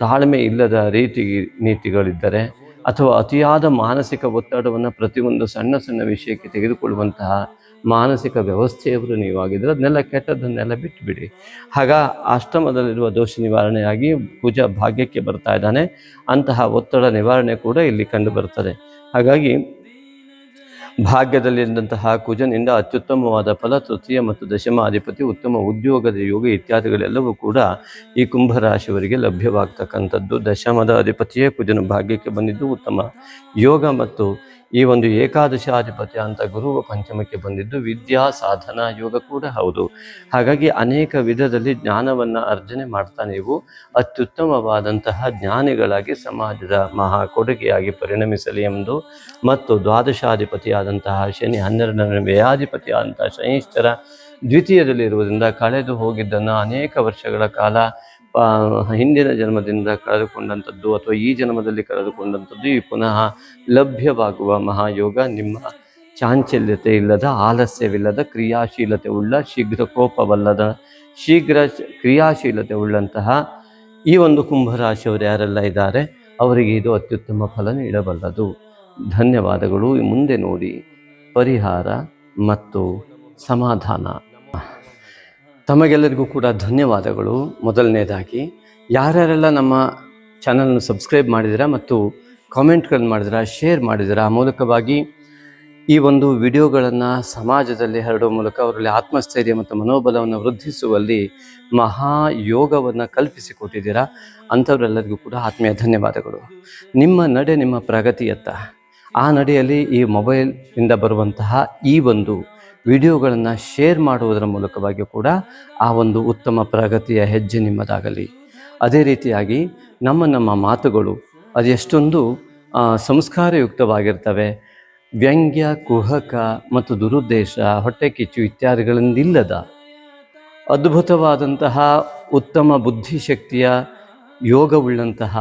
Speaker 1: ತಾಳ್ಮೆ ಇಲ್ಲದ ರೀತಿ ನೀತಿಗಳಿದ್ದರೆ ಅಥವಾ ಅತಿಯಾದ ಮಾನಸಿಕ ಒತ್ತಡವನ್ನು ಪ್ರತಿಯೊಂದು ಸಣ್ಣ ಸಣ್ಣ ವಿಷಯಕ್ಕೆ ತೆಗೆದುಕೊಳ್ಳುವಂತಹ ಮಾನಸಿಕ ವ್ಯವಸ್ಥೆಯವರು ನೀವಾಗಿದ್ದರೆ ಅದನ್ನೆಲ್ಲ ಕೆಟ್ಟದ್ದನ್ನೆಲ್ಲ ಬಿಟ್ಟುಬಿಡಿ. ಆಗ ಅಷ್ಟಮದಲ್ಲಿರುವ ದೋಷ ನಿವಾರಣೆಯಾಗಿ ಕುಜ ಭಾಗ್ಯಕ್ಕೆ ಬರ್ತಾ ಇದ್ದಾನೆ. ಅಂತಹ ಒತ್ತಡ ನಿವಾರಣೆ ಕೂಡ ಇಲ್ಲಿ ಕಂಡು ಬರ್ತದೆ ಹಾಗಾಗಿ ಭಾಗ್ಯದಲ್ಲಿದ್ದಂತಹ ಕುಜನಿಂದ ಅತ್ಯುತ್ತಮವಾದ ಫಲ, ತೃತೀಯ ಮತ್ತು ದಶಮಾಧಿಪತಿ ಉತ್ತಮ ಉದ್ಯೋಗದ ಯೋಗ ಇತ್ಯಾದಿಗಳೆಲ್ಲವೂ ಕೂಡ ಈ ಕುಂಭರಾಶಿಯವರಿಗೆ ಲಭ್ಯವಾಗ್ತಕ್ಕಂಥದ್ದು. ದಶಮದ ಅಧಿಪತಿಯೇ ಕುಜನ ಭಾಗ್ಯಕ್ಕೆ ಬಂದಿದ್ದು ಉತ್ತಮ ಯೋಗ ಮತ್ತು ಈ ಒಂದು ಏಕಾದಶಾಧಿಪತಿ ಅಂತ ಗುರುವ ಪಂಚಮಕ್ಕೆ ಬಂದಿದ್ದು ವಿದ್ಯಾ ಸಾಧನ ಯೋಗ ಕೂಡ ಹೌದು. ಹಾಗಾಗಿ ಅನೇಕ ವಿಧದಲ್ಲಿ ಜ್ಞಾನವನ್ನು ಅರ್ಜನೆ ಮಾಡ್ತಾ ನೀವು ಅತ್ಯುತ್ತಮವಾದಂತಹ ಜ್ಞಾನಿಗಳಾಗಿ ಸಮಾಜದ ಮಹಾ ಕೊಡುಗೆಯಾಗಿ ಪರಿಣಮಿಸಲಿ ಎಂದು ಮತ್ತು ದ್ವಾದಶಾಧಿಪತಿಯಾದಂತಹ ಶನಿ ಹನ್ನೆರಡನೇ ವ್ಯಯಾಧಿಪತಿಯಾದಂತಹ ಶನಿಶ್ಚರ ದ್ವಿತೀಯದಲ್ಲಿ ಇರುವುದರಿಂದ ಕಳೆದು ಹೋಗಿದ್ದನ್ನು ಅನೇಕ ವರ್ಷಗಳ ಕಾಲ ಹಿಂದಿನ ಜನ್ಮದಿಂದ ಕಳೆದುಕೊಂಡಂಥದ್ದು ಅಥವಾ ಈ ಜನ್ಮದಲ್ಲಿ ಕಳೆದುಕೊಂಡಂಥದ್ದು ಈ ಪುನಃ ಲಭ್ಯವಾಗುವ ಮಹಾಯೋಗ ನಿಮ್ಮ ಚಾಂಚಲ್ಯತೆ ಇಲ್ಲದ ಆಲಸ್ಯವಿಲ್ಲದ ಕ್ರಿಯಾಶೀಲತೆ ಉಳ್ಳ ಶೀಘ್ರ ಕೋಪವಲ್ಲದ ಶೀಘ್ರ ಕ್ರಿಯಾಶೀಲತೆ ಉಳ್ಳಂತಹ ಈ ಒಂದು ಕುಂಭರಾಶಿಯವರು ಯಾರೆಲ್ಲ ಇದ್ದಾರೆ ಅವರಿಗೆ ಇದು ಅತ್ಯುತ್ತಮ ಫಲ ನೀಡಬಲ್ಲದು. ಧನ್ಯವಾದಗಳು. ಮುಂದೆ ನೋಡಿ ಪರಿಹಾರ ಮತ್ತು ಸಮಾಧಾನ. ತಮಗೆಲ್ಲರಿಗೂ ಕೂಡ ಧನ್ಯವಾದಗಳು. ಮೊದಲನೇದಾಗಿ, ಯಾರ್ಯಾರೆಲ್ಲ ನಮ್ಮ ಚಾನಲನ್ನು ಸಬ್ಸ್ಕ್ರೈಬ್ ಮಾಡಿದಿರಾ ಮತ್ತು ಕಾಮೆಂಟ್ಗಳನ್ನು ಮಾಡಿದಿರಾ ಶೇರ್ ಮಾಡಿದಿರಾ ಆ ಮೂಲಕವಾಗಿ ಈ ಒಂದು ವಿಡಿಯೋಗಳನ್ನು ಸಮಾಜದಲ್ಲಿ ಹರಡುವ ಮೂಲಕ ಅವರಲ್ಲಿ ಆತ್ಮಸ್ಥೈರ್ಯ ಮತ್ತು ಮನೋಬಲವನ್ನು ವೃದ್ಧಿಸುವಲ್ಲಿ ಮಹಾಯೋಗವನ್ನು ಕಲ್ಪಿಸಿಕೊಟ್ಟಿದ್ದೀರಾ ಅಂಥವರೆಲ್ಲರಿಗೂ ಕೂಡ ಆತ್ಮೀಯ ಧನ್ಯವಾದಗಳು. ನಿಮ್ಮ ನಡೆ ನಿಮ್ಮ ಪ್ರಗತಿಯತ್ತ. ಆ ನಡೆಯಲ್ಲಿ ಈ ಮೊಬೈಲಿಂದ ಬರುವಂತಹ ಈ ಒಂದು ವಿಡಿಯೋಗಳನ್ನು ಶೇರ್ ಮಾಡುವುದರ ಮೂಲಕವಾಗಿಯೂ ಕೂಡ ಆ ಒಂದು ಉತ್ತಮ ಪ್ರಗತಿಯ ಹೆಜ್ಜೆ ನಿಮ್ಮದಾಗಲಿ. ಅದೇ ರೀತಿಯಾಗಿ ನಮ್ಮ ನಮ್ಮ ಮಾತುಗಳು ಅದೆಷ್ಟೊಂದು ಸಂಸ್ಕಾರಯುಕ್ತವಾಗಿರ್ತವೆ. ವ್ಯಂಗ್ಯ, ಕುಹಕ ಮತ್ತು ದುರುದ್ದೇಶ, ಹೊಟ್ಟೆ ಕಿಚ್ಚು ಇತ್ಯಾದಿಗಳಿಂದಿಲ್ಲದ ಅದ್ಭುತವಾದಂತಹ ಉತ್ತಮ ಬುದ್ಧಿಶಕ್ತಿಯ ಯೋಗವುಳ್ಳಂತಹ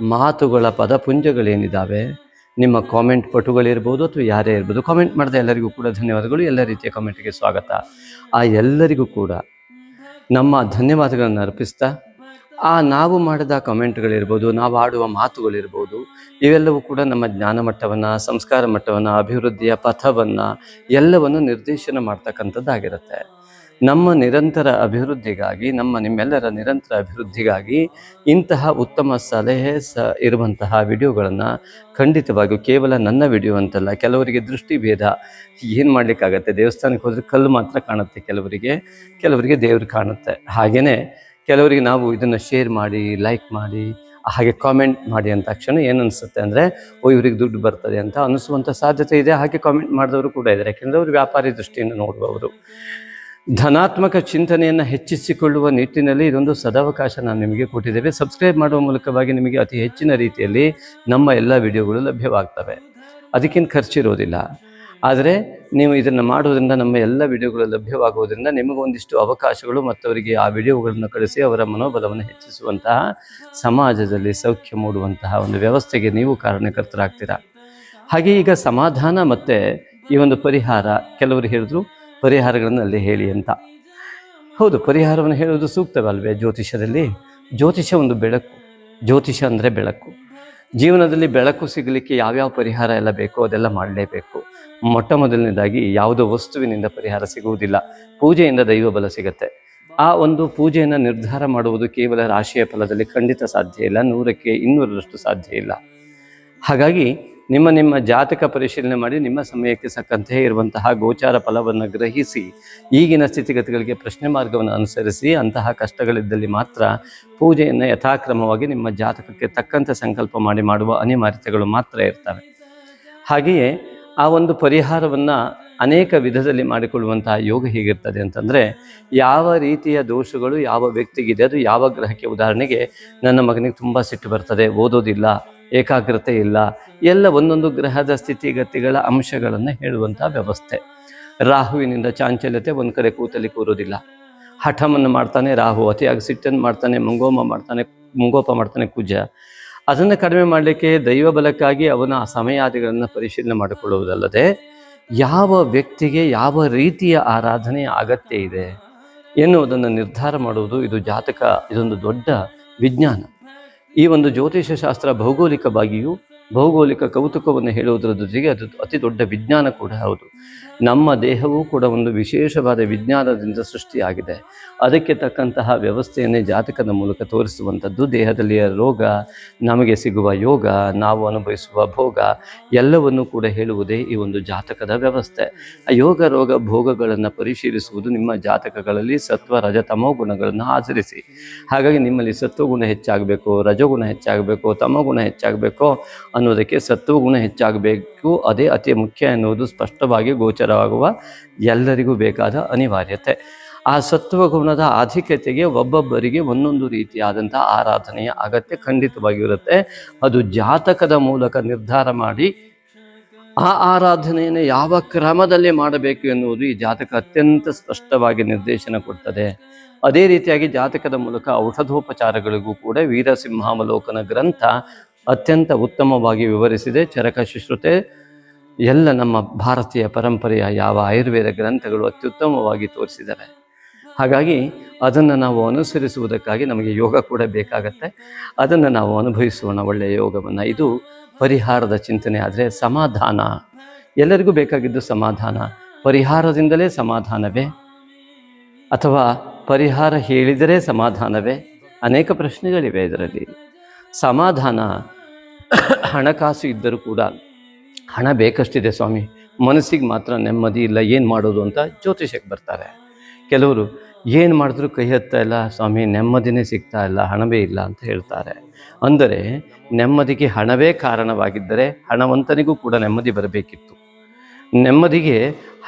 Speaker 1: ಮಾತುಗಳ ಪದಪುಂಜಗಳೇನಿದ್ದಾವೆ ನಿಮ್ಮ ಕಾಮೆಂಟ್ ಪಟುಗಳಿರ್ಬೋದು ಅಥವಾ ಯಾರೇ ಇರ್ಬೋದು ಕಾಮೆಂಟ್ ಮಾಡಿದ ಎಲ್ಲರಿಗೂ ಕೂಡ ಧನ್ಯವಾದಗಳು. ಎಲ್ಲ ರೀತಿಯ ಕಾಮೆಂಟ್ಗೆ ಸ್ವಾಗತ. ಆ ಎಲ್ಲರಿಗೂ ಕೂಡ ನಮ್ಮ ಧನ್ಯವಾದಗಳನ್ನು ಅರ್ಪಿಸ್ತಾ, ಆ ನಾವು ಮಾಡಿದ ಕಮೆಂಟ್ಗಳಿರ್ಬೋದು ನಾವು ಆಡುವ ಮಾತುಗಳಿರ್ಬೋದು ಇವೆಲ್ಲವೂ ಕೂಡ ನಮ್ಮ ಜ್ಞಾನ ಮಟ್ಟವನ್ನು, ಸಂಸ್ಕಾರ ಮಟ್ಟವನ್ನು, ಅಭಿವೃದ್ಧಿಯ ಪಥವನ್ನು ಎಲ್ಲವನ್ನು ನಿರ್ದೇಶನ ಮಾಡ್ತಕ್ಕಂಥದ್ದಾಗಿರುತ್ತೆ. ನಮ್ಮ ನಿರಂತರ ಅಭಿವೃದ್ಧಿಗಾಗಿ, ನಮ್ಮ ನಿಮ್ಮೆಲ್ಲರ ನಿರಂತರ ಅಭಿವೃದ್ಧಿಗಾಗಿ ಇಂತಹ ಉತ್ತಮ ಸಲಹೆ ಸ ಇರುವಂತಹ ವಿಡಿಯೋಗಳನ್ನು ಖಂಡಿತವಾಗಿಯೂ ಕೇವಲ ನನ್ನ ವಿಡಿಯೋ ಅಂತಲ್ಲ, ಕೆಲವರಿಗೆ ದೃಷ್ಟಿಭೇದ ಏನು ಮಾಡಲಿಕ್ಕಾಗತ್ತೆ? ದೇವಸ್ಥಾನಕ್ಕೆ ಹೋದರೆ ಕಲ್ಲು ಮಾತ್ರ ಕಾಣುತ್ತೆ ಕೆಲವರಿಗೆ ಕೆಲವರಿಗೆ ದೇವರು ಕಾಣುತ್ತೆ. ಹಾಗೆಯೇ ಕೆಲವರಿಗೆ ನಾವು ಇದನ್ನು ಶೇರ್ ಮಾಡಿ, ಲೈಕ್ ಮಾಡಿ, ಹಾಗೆ ಕಾಮೆಂಟ್ ಮಾಡಿ ಅಂತ ತಕ್ಷಣ ಏನು ಅನಿಸುತ್ತೆ ಅಂದರೆ, ಓ, ಇವ್ರಿಗೆ ದುಡ್ಡು ಬರ್ತದೆ ಅಂತ ಅನಿಸುವಂಥ ಸಾಧ್ಯತೆ ಇದೆ. ಹಾಗೆ ಕಾಮೆಂಟ್ ಮಾಡಿದವರು ಕೂಡ ಇದ್ದಾರೆ. ಯಾಕೆಂದರೆ ಅವರು ವ್ಯಾಪಾರಿ ದೃಷ್ಟಿಯಿಂದ ನೋಡುವವರು. ಧನಾತ್ಮಕ ಚಿಂತನೆಯನ್ನು ಹೆಚ್ಚಿಸಿಕೊಳ್ಳುವ ನಿಟ್ಟಿನಲ್ಲಿ ಇದೊಂದು ಸದಾವಕಾಶ ನಾನು ನಿಮಗೆ ಕೊಟ್ಟಿದ್ದೇವೆ. ಸಬ್ಸ್ಕ್ರೈಬ್ ಮಾಡುವ ಮೂಲಕವಾಗಿ ನಿಮಗೆ ಅತಿ ಹೆಚ್ಚಿನ ರೀತಿಯಲ್ಲಿ ನಮ್ಮ ಎಲ್ಲ ವಿಡಿಯೋಗಳು ಲಭ್ಯವಾಗ್ತವೆ. ಅದಕ್ಕೇನು ಖರ್ಚಿರೋದಿಲ್ಲ ಆದರೆ ನೀವು ಇದನ್ನು ಮಾಡೋದ್ರಿಂದ ನಮ್ಮ ಎಲ್ಲ ವಿಡಿಯೋಗಳು ಲಭ್ಯವಾಗುವುದರಿಂದ ನಿಮಗೊಂದಿಷ್ಟು ಅವಕಾಶಗಳು ಮತ್ತು ಅವರಿಗೆ ಆ ವಿಡಿಯೋಗಳನ್ನು ಕಳಿಸಿ ಅವರ ಮನೋಬಲವನ್ನು ಹೆಚ್ಚಿಸುವಂತಹ ಸಮಾಜದಲ್ಲಿ ಸೌಖ್ಯ ಮೂಡುವಂತಹ ಒಂದು ವ್ಯವಸ್ಥೆಗೆ ನೀವು ಕಾರಣಕರ್ತರಾಗ್ತೀರಾ? ಹಾಗೆ ಈಗ ಸಮಾಧಾನ ಮತ್ತು ಈ ಒಂದು ಪರಿಹಾರ ಕೆಲವರು ಹೇಳಿದ್ರು. ಪರಿಹಾರಗಳನ್ನು ಅಲ್ಲಿ ಹೇಳಿ ಅಂತ. ಹೌದು, ಪರಿಹಾರವನ್ನು ಹೇಳುವುದು ಸೂಕ್ತವಲ್ವೇ ಜ್ಯೋತಿಷದಲ್ಲಿ ಜ್ಯೋತಿಷ ಒಂದು ಬೆಳಕು. ಜ್ಯೋತಿಷ ಅಂದರೆ ಬೆಳಕು. ಜೀವನದಲ್ಲಿ ಬೆಳಕು ಸಿಗಲಿಕ್ಕೆ ಯಾವ್ಯಾವ ಪರಿಹಾರ ಎಲ್ಲ ಬೇಕೋ ಅದೆಲ್ಲ ಮಾಡಲೇಬೇಕು. ಮೊಟ್ಟ ಮೊದಲನೇದಾಗಿ ಯಾವುದೋ ವಸ್ತುವಿನಿಂದ ಪರಿಹಾರ ಸಿಗುವುದಿಲ್ಲ. ಪೂಜೆಯಿಂದ ದೈವ ಬಲ ಸಿಗುತ್ತೆ. ಆ ಒಂದು ಪೂಜೆಯನ್ನು ನಿರ್ಧಾರ ಮಾಡುವುದು ಕೇವಲ ರಾಶಿಯ ಫಲದಲ್ಲಿ ಖಂಡಿತ ಸಾಧ್ಯ ಇಲ್ಲ. ನೂರಕ್ಕೆ ಇನ್ನೂರರಷ್ಟು ಸಾಧ್ಯ ಇಲ್ಲ. ಹಾಗಾಗಿ ನಿಮ್ಮ ನಿಮ್ಮ ಜಾತಕ ಪರಿಶೀಲನೆ ಮಾಡಿ ನಿಮ್ಮ ಸಮಯಕ್ಕೆ ಸಕ್ಕಂತೆ ಇರುವಂತಹ ಗೋಚಾರ ಫಲವನ್ನು ಗ್ರಹಿಸಿ, ಈಗಿನ ಸ್ಥಿತಿಗತಿಗಳಿಗೆ ಪ್ರಶ್ನೆ ಮಾರ್ಗವನ್ನು ಅನುಸರಿಸಿ, ಅಂತಹ ಕಷ್ಟಗಳಿದ್ದಲ್ಲಿ ಮಾತ್ರ ಪೂಜೆಯನ್ನು ಯಥಾಕ್ರಮವಾಗಿ ನಿಮ್ಮ ಜಾತಕಕ್ಕೆ ತಕ್ಕಂತೆ ಸಂಕಲ್ಪ ಮಾಡಿ ಮಾಡುವ ಅನಿವಾರ್ಯತೆಗಳು ಮಾತ್ರ ಇರ್ತವೆ. ಹಾಗೆಯೇ ಆ ಒಂದು ಪರಿಹಾರವನ್ನು ಅನೇಕ ವಿಧದಲ್ಲಿ ಮಾಡಿಕೊಳ್ಳುವಂತಹ ಯೋಗ ಹೇಗಿರ್ತದೆ ಅಂತಂದರೆ, ಯಾವ ರೀತಿಯ ದೋಷಗಳು ಯಾವ ವ್ಯಕ್ತಿಗಿದೆ, ಅದು ಯಾವ ಗ್ರಹಕ್ಕೆ ಉದಾಹರಣೆಗೆ ನನ್ನ ಮಗನಿಗೆ ತುಂಬ ಸಿಟ್ಟು ಬರ್ತದೆ, ಓದೋದಿಲ್ಲ ಏಕಾಗ್ರತೆ ಇಲ್ಲ. ಎಲ್ಲ ಒಂದೊಂದು ಗ್ರಹದ ಸ್ಥಿತಿಗತಿಗಳ ಅಂಶಗಳನ್ನು ಹೇಳುವಂಥ ವ್ಯವಸ್ಥೆ. ರಾಹುವಿನಿಂದ ಚಾಂಚಲ್ಯತೆ ಒಂದು ಕಡೆ ಕೂತಲ್ಲಿ ಕೂರೋದಿಲ್ಲ. ಹಠವನ್ನು ಮಾಡ್ತಾನೆ ರಾಹು, ಅತಿಯಾಗಿ ಸಿಟ್ಟನ್ನು ಮಾಡ್ತಾನೆ, ಮುಂಗೋಮ ಮಾಡ್ತಾನೆ, ಮುಂಗೋಪ ಮಾಡ್ತಾನೆ ಕುಜ. ಅದನ್ನು ಕಡಿಮೆ ಮಾಡಲಿಕ್ಕೆ ದೈವ ಬಲಕ್ಕಾಗಿ ಅವನ ಸಮಯಾದಿಗಳನ್ನು ಪರಿಶೀಲನೆ ಮಾಡಿಕೊಳ್ಳುವುದಲ್ಲದೆ ಯಾವ ವ್ಯಕ್ತಿಗೆ ಯಾವ ರೀತಿಯ ಆರಾಧನೆಯ ಅಗತ್ಯ ಇದೆ ಎನ್ನುವುದನ್ನು ನಿರ್ಧಾರ ಮಾಡುವುದು ಇದು ಜಾತಕ, ಇದೊಂದು ದೊಡ್ಡ ವಿಜ್ಞಾನ. ಈ ಒಂದು ಜ್ಯೋತಿಷಶಾಸ್ತ್ರ ಭೌಗೋಳಿಕವಾಗಿಯೂ ಭೌಗೋಳಿಕ ಕೌತುಕವನ್ನು ಹೇಳುವುದರ ಜೊತೆಗೆ ಅದು ಅತಿ ದೊಡ್ಡ ವಿಜ್ಞಾನ ಕೂಡ ಹೌದು. ನಮ್ಮ ದೇಹವೂ ಕೂಡ ಒಂದು ವಿಶೇಷವಾದ ವಿಜ್ಞಾನದಿಂದ ಸೃಷ್ಟಿಯಾಗಿದೆ. ಅದಕ್ಕೆ ತಕ್ಕಂತಹ ವ್ಯವಸ್ಥೆಯನ್ನೇ ಜಾತಕದ ಮೂಲಕ ತೋರಿಸುವಂಥದ್ದು ದೇಹದಲ್ಲಿಯ ರೋಗ, ನಮಗೆ ಸಿಗುವ ಯೋಗ, ನಾವು ಅನುಭವಿಸುವ ಭೋಗ, ಎಲ್ಲವನ್ನು ಕೂಡ ಹೇಳುವುದೇ ಈ ಒಂದು ಜಾತಕದ ವ್ಯವಸ್ಥೆ. ಯೋಗ, ರೋಗ ಭೋಗಗಳನ್ನು ಪರಿಶೀಲಿಸುವುದು ನಿಮ್ಮ ಜಾತಕಗಳಲ್ಲಿ ಸತ್ವ, ರಜ, ತಮೋ ಗುಣಗಳನ್ನು ಆಚರಿಸಿ. ಹಾಗಾಗಿ ನಿಮ್ಮಲ್ಲಿ ಸತ್ವಗುಣ ಹೆಚ್ಚಾಗಬೇಕು, ರಜಗುಣ ಹೆಚ್ಚಾಗಬೇಕು, ತಮೋಗುಣ ಹೆಚ್ಚಾಗಬೇಕು ಅನ್ನೋದಕ್ಕೆ ಸತ್ವಗುಣ ಹೆಚ್ಚಾಗಬೇಕು. ಅದೇ ಅತಿ ಮುಖ್ಯ ಎನ್ನುವುದು ಸ್ಪಷ್ಟವಾಗಿ ಗೋಚರವಾಗುವ ಎಲ್ಲರಿಗೂ ಬೇಕಾದ ಅನಿವಾರ್ಯತೆ. ಆ ಸತ್ವಗುಣದ ಆಧಿಕ್ಯತೆಗೆ ಒಬ್ಬೊಬ್ಬರಿಗೆ ಒಂದೊಂದು ರೀತಿಯಾದಂಥ ಆರಾಧನೆಯ ಅಗತ್ಯ ಖಂಡಿತವಾಗಿರುತ್ತೆ. ಅದು ಜಾತಕದ ಮೂಲಕ ನಿರ್ಧಾರ ಮಾಡಿ ಆ ಆರಾಧನೆಯನ್ನು ಯಾವ ಕ್ರಮದಲ್ಲಿ ಮಾಡಬೇಕು ಎನ್ನುವುದು ಈ ಜಾತಕ ಅತ್ಯಂತ ಸ್ಪಷ್ಟವಾಗಿ ನಿರ್ದೇಶನ ಕೊಡ್ತದೆ. ಅದೇ ರೀತಿಯಾಗಿ ಜಾತಕದ ಮೂಲಕ ಔಷಧೋಪಚಾರಗಳಿಗೂ ಕೂಡ ವೀರಸಿಂಹಾವಲೋಕನ ಗ್ರಂಥ ಅತ್ಯಂತ ಉತ್ತಮವಾಗಿ ವಿವರಿಸಿದೆ. ಚರಕ ಶುಶ್ರುತೆ ಎಲ್ಲ ನಮ್ಮ ಭಾರತೀಯ ಪರಂಪರೆಯ ಯಾವ ಆಯುರ್ವೇದ ಗ್ರಂಥಗಳು ಅತ್ಯುತ್ತಮವಾಗಿ ತೋರಿಸಿದ್ದಾರೆ ಹಾಗಾಗಿ ಅದನ್ನು ನಾವು ಅನುಸರಿಸುವುದಕ್ಕಾಗಿ ನಮಗೆ ಯೋಗ ಕೂಡ ಬೇಕಾಗತ್ತೆ. ಅದನ್ನು ನಾವು ಅನುಭವಿಸೋಣ ಒಳ್ಳೆಯ ಯೋಗವನ್ನು. ಇದು ಪರಿಹಾರದ ಚಿಂತನೆ ಆದರೆ ಸಮಾಧಾನ. ಎಲ್ಲರಿಗೂ ಬೇಕಾಗಿದ್ದು ಸಮಾಧಾನ. ಪರಿಹಾರದಿಂದಲೇ ಸಮಾಧಾನವೇ? ಅಥವಾ ಪರಿಹಾರ ಹೇಳಿದರೆ ಸಮಾಧಾನವೇ? ಅನೇಕ ಪ್ರಶ್ನೆಗಳಿವೆ ಇದರಲ್ಲಿ. ಸಮಾಧಾನ ಹಣಕಾಸು ಇದ್ದರೂ ಕೂಡ ಹಣ ಬೇಕಷ್ಟಿದೆ ಸ್ವಾಮಿ. ಮನಸ್ಸಿಗೆ ಮಾತ್ರ ನೆಮ್ಮದಿ ಇಲ್ಲ, ಏನು ಮಾಡೋದು ಅಂತ ಜ್ಯೋತಿಷಕ್ಕೆ ಬರ್ತಾರೆ. ಕೆಲವರು, ಏನು ಮಾಡಿದ್ರೂ ಕೈ ಹತ್ತಾ ಇಲ್ಲ, ಸ್ವಾಮಿ, ನೆಮ್ಮದಿನೇ ಸಿಗ್ತಾ ಇಲ್ಲ, ಹಣವೇ ಇಲ್ಲ ಅಂತ ಹೇಳ್ತಾರೆ. ಅಂದರೆ, ನೆಮ್ಮದಿಗೆ ಹಣವೇ ಕಾರಣವಾಗಿದ್ದರೆ ಹಣವಂತನಿಗೂ ಕೂಡ ನೆಮ್ಮದಿ ಬರಬೇಕಿತ್ತು. ನೆಮ್ಮದಿಗೆ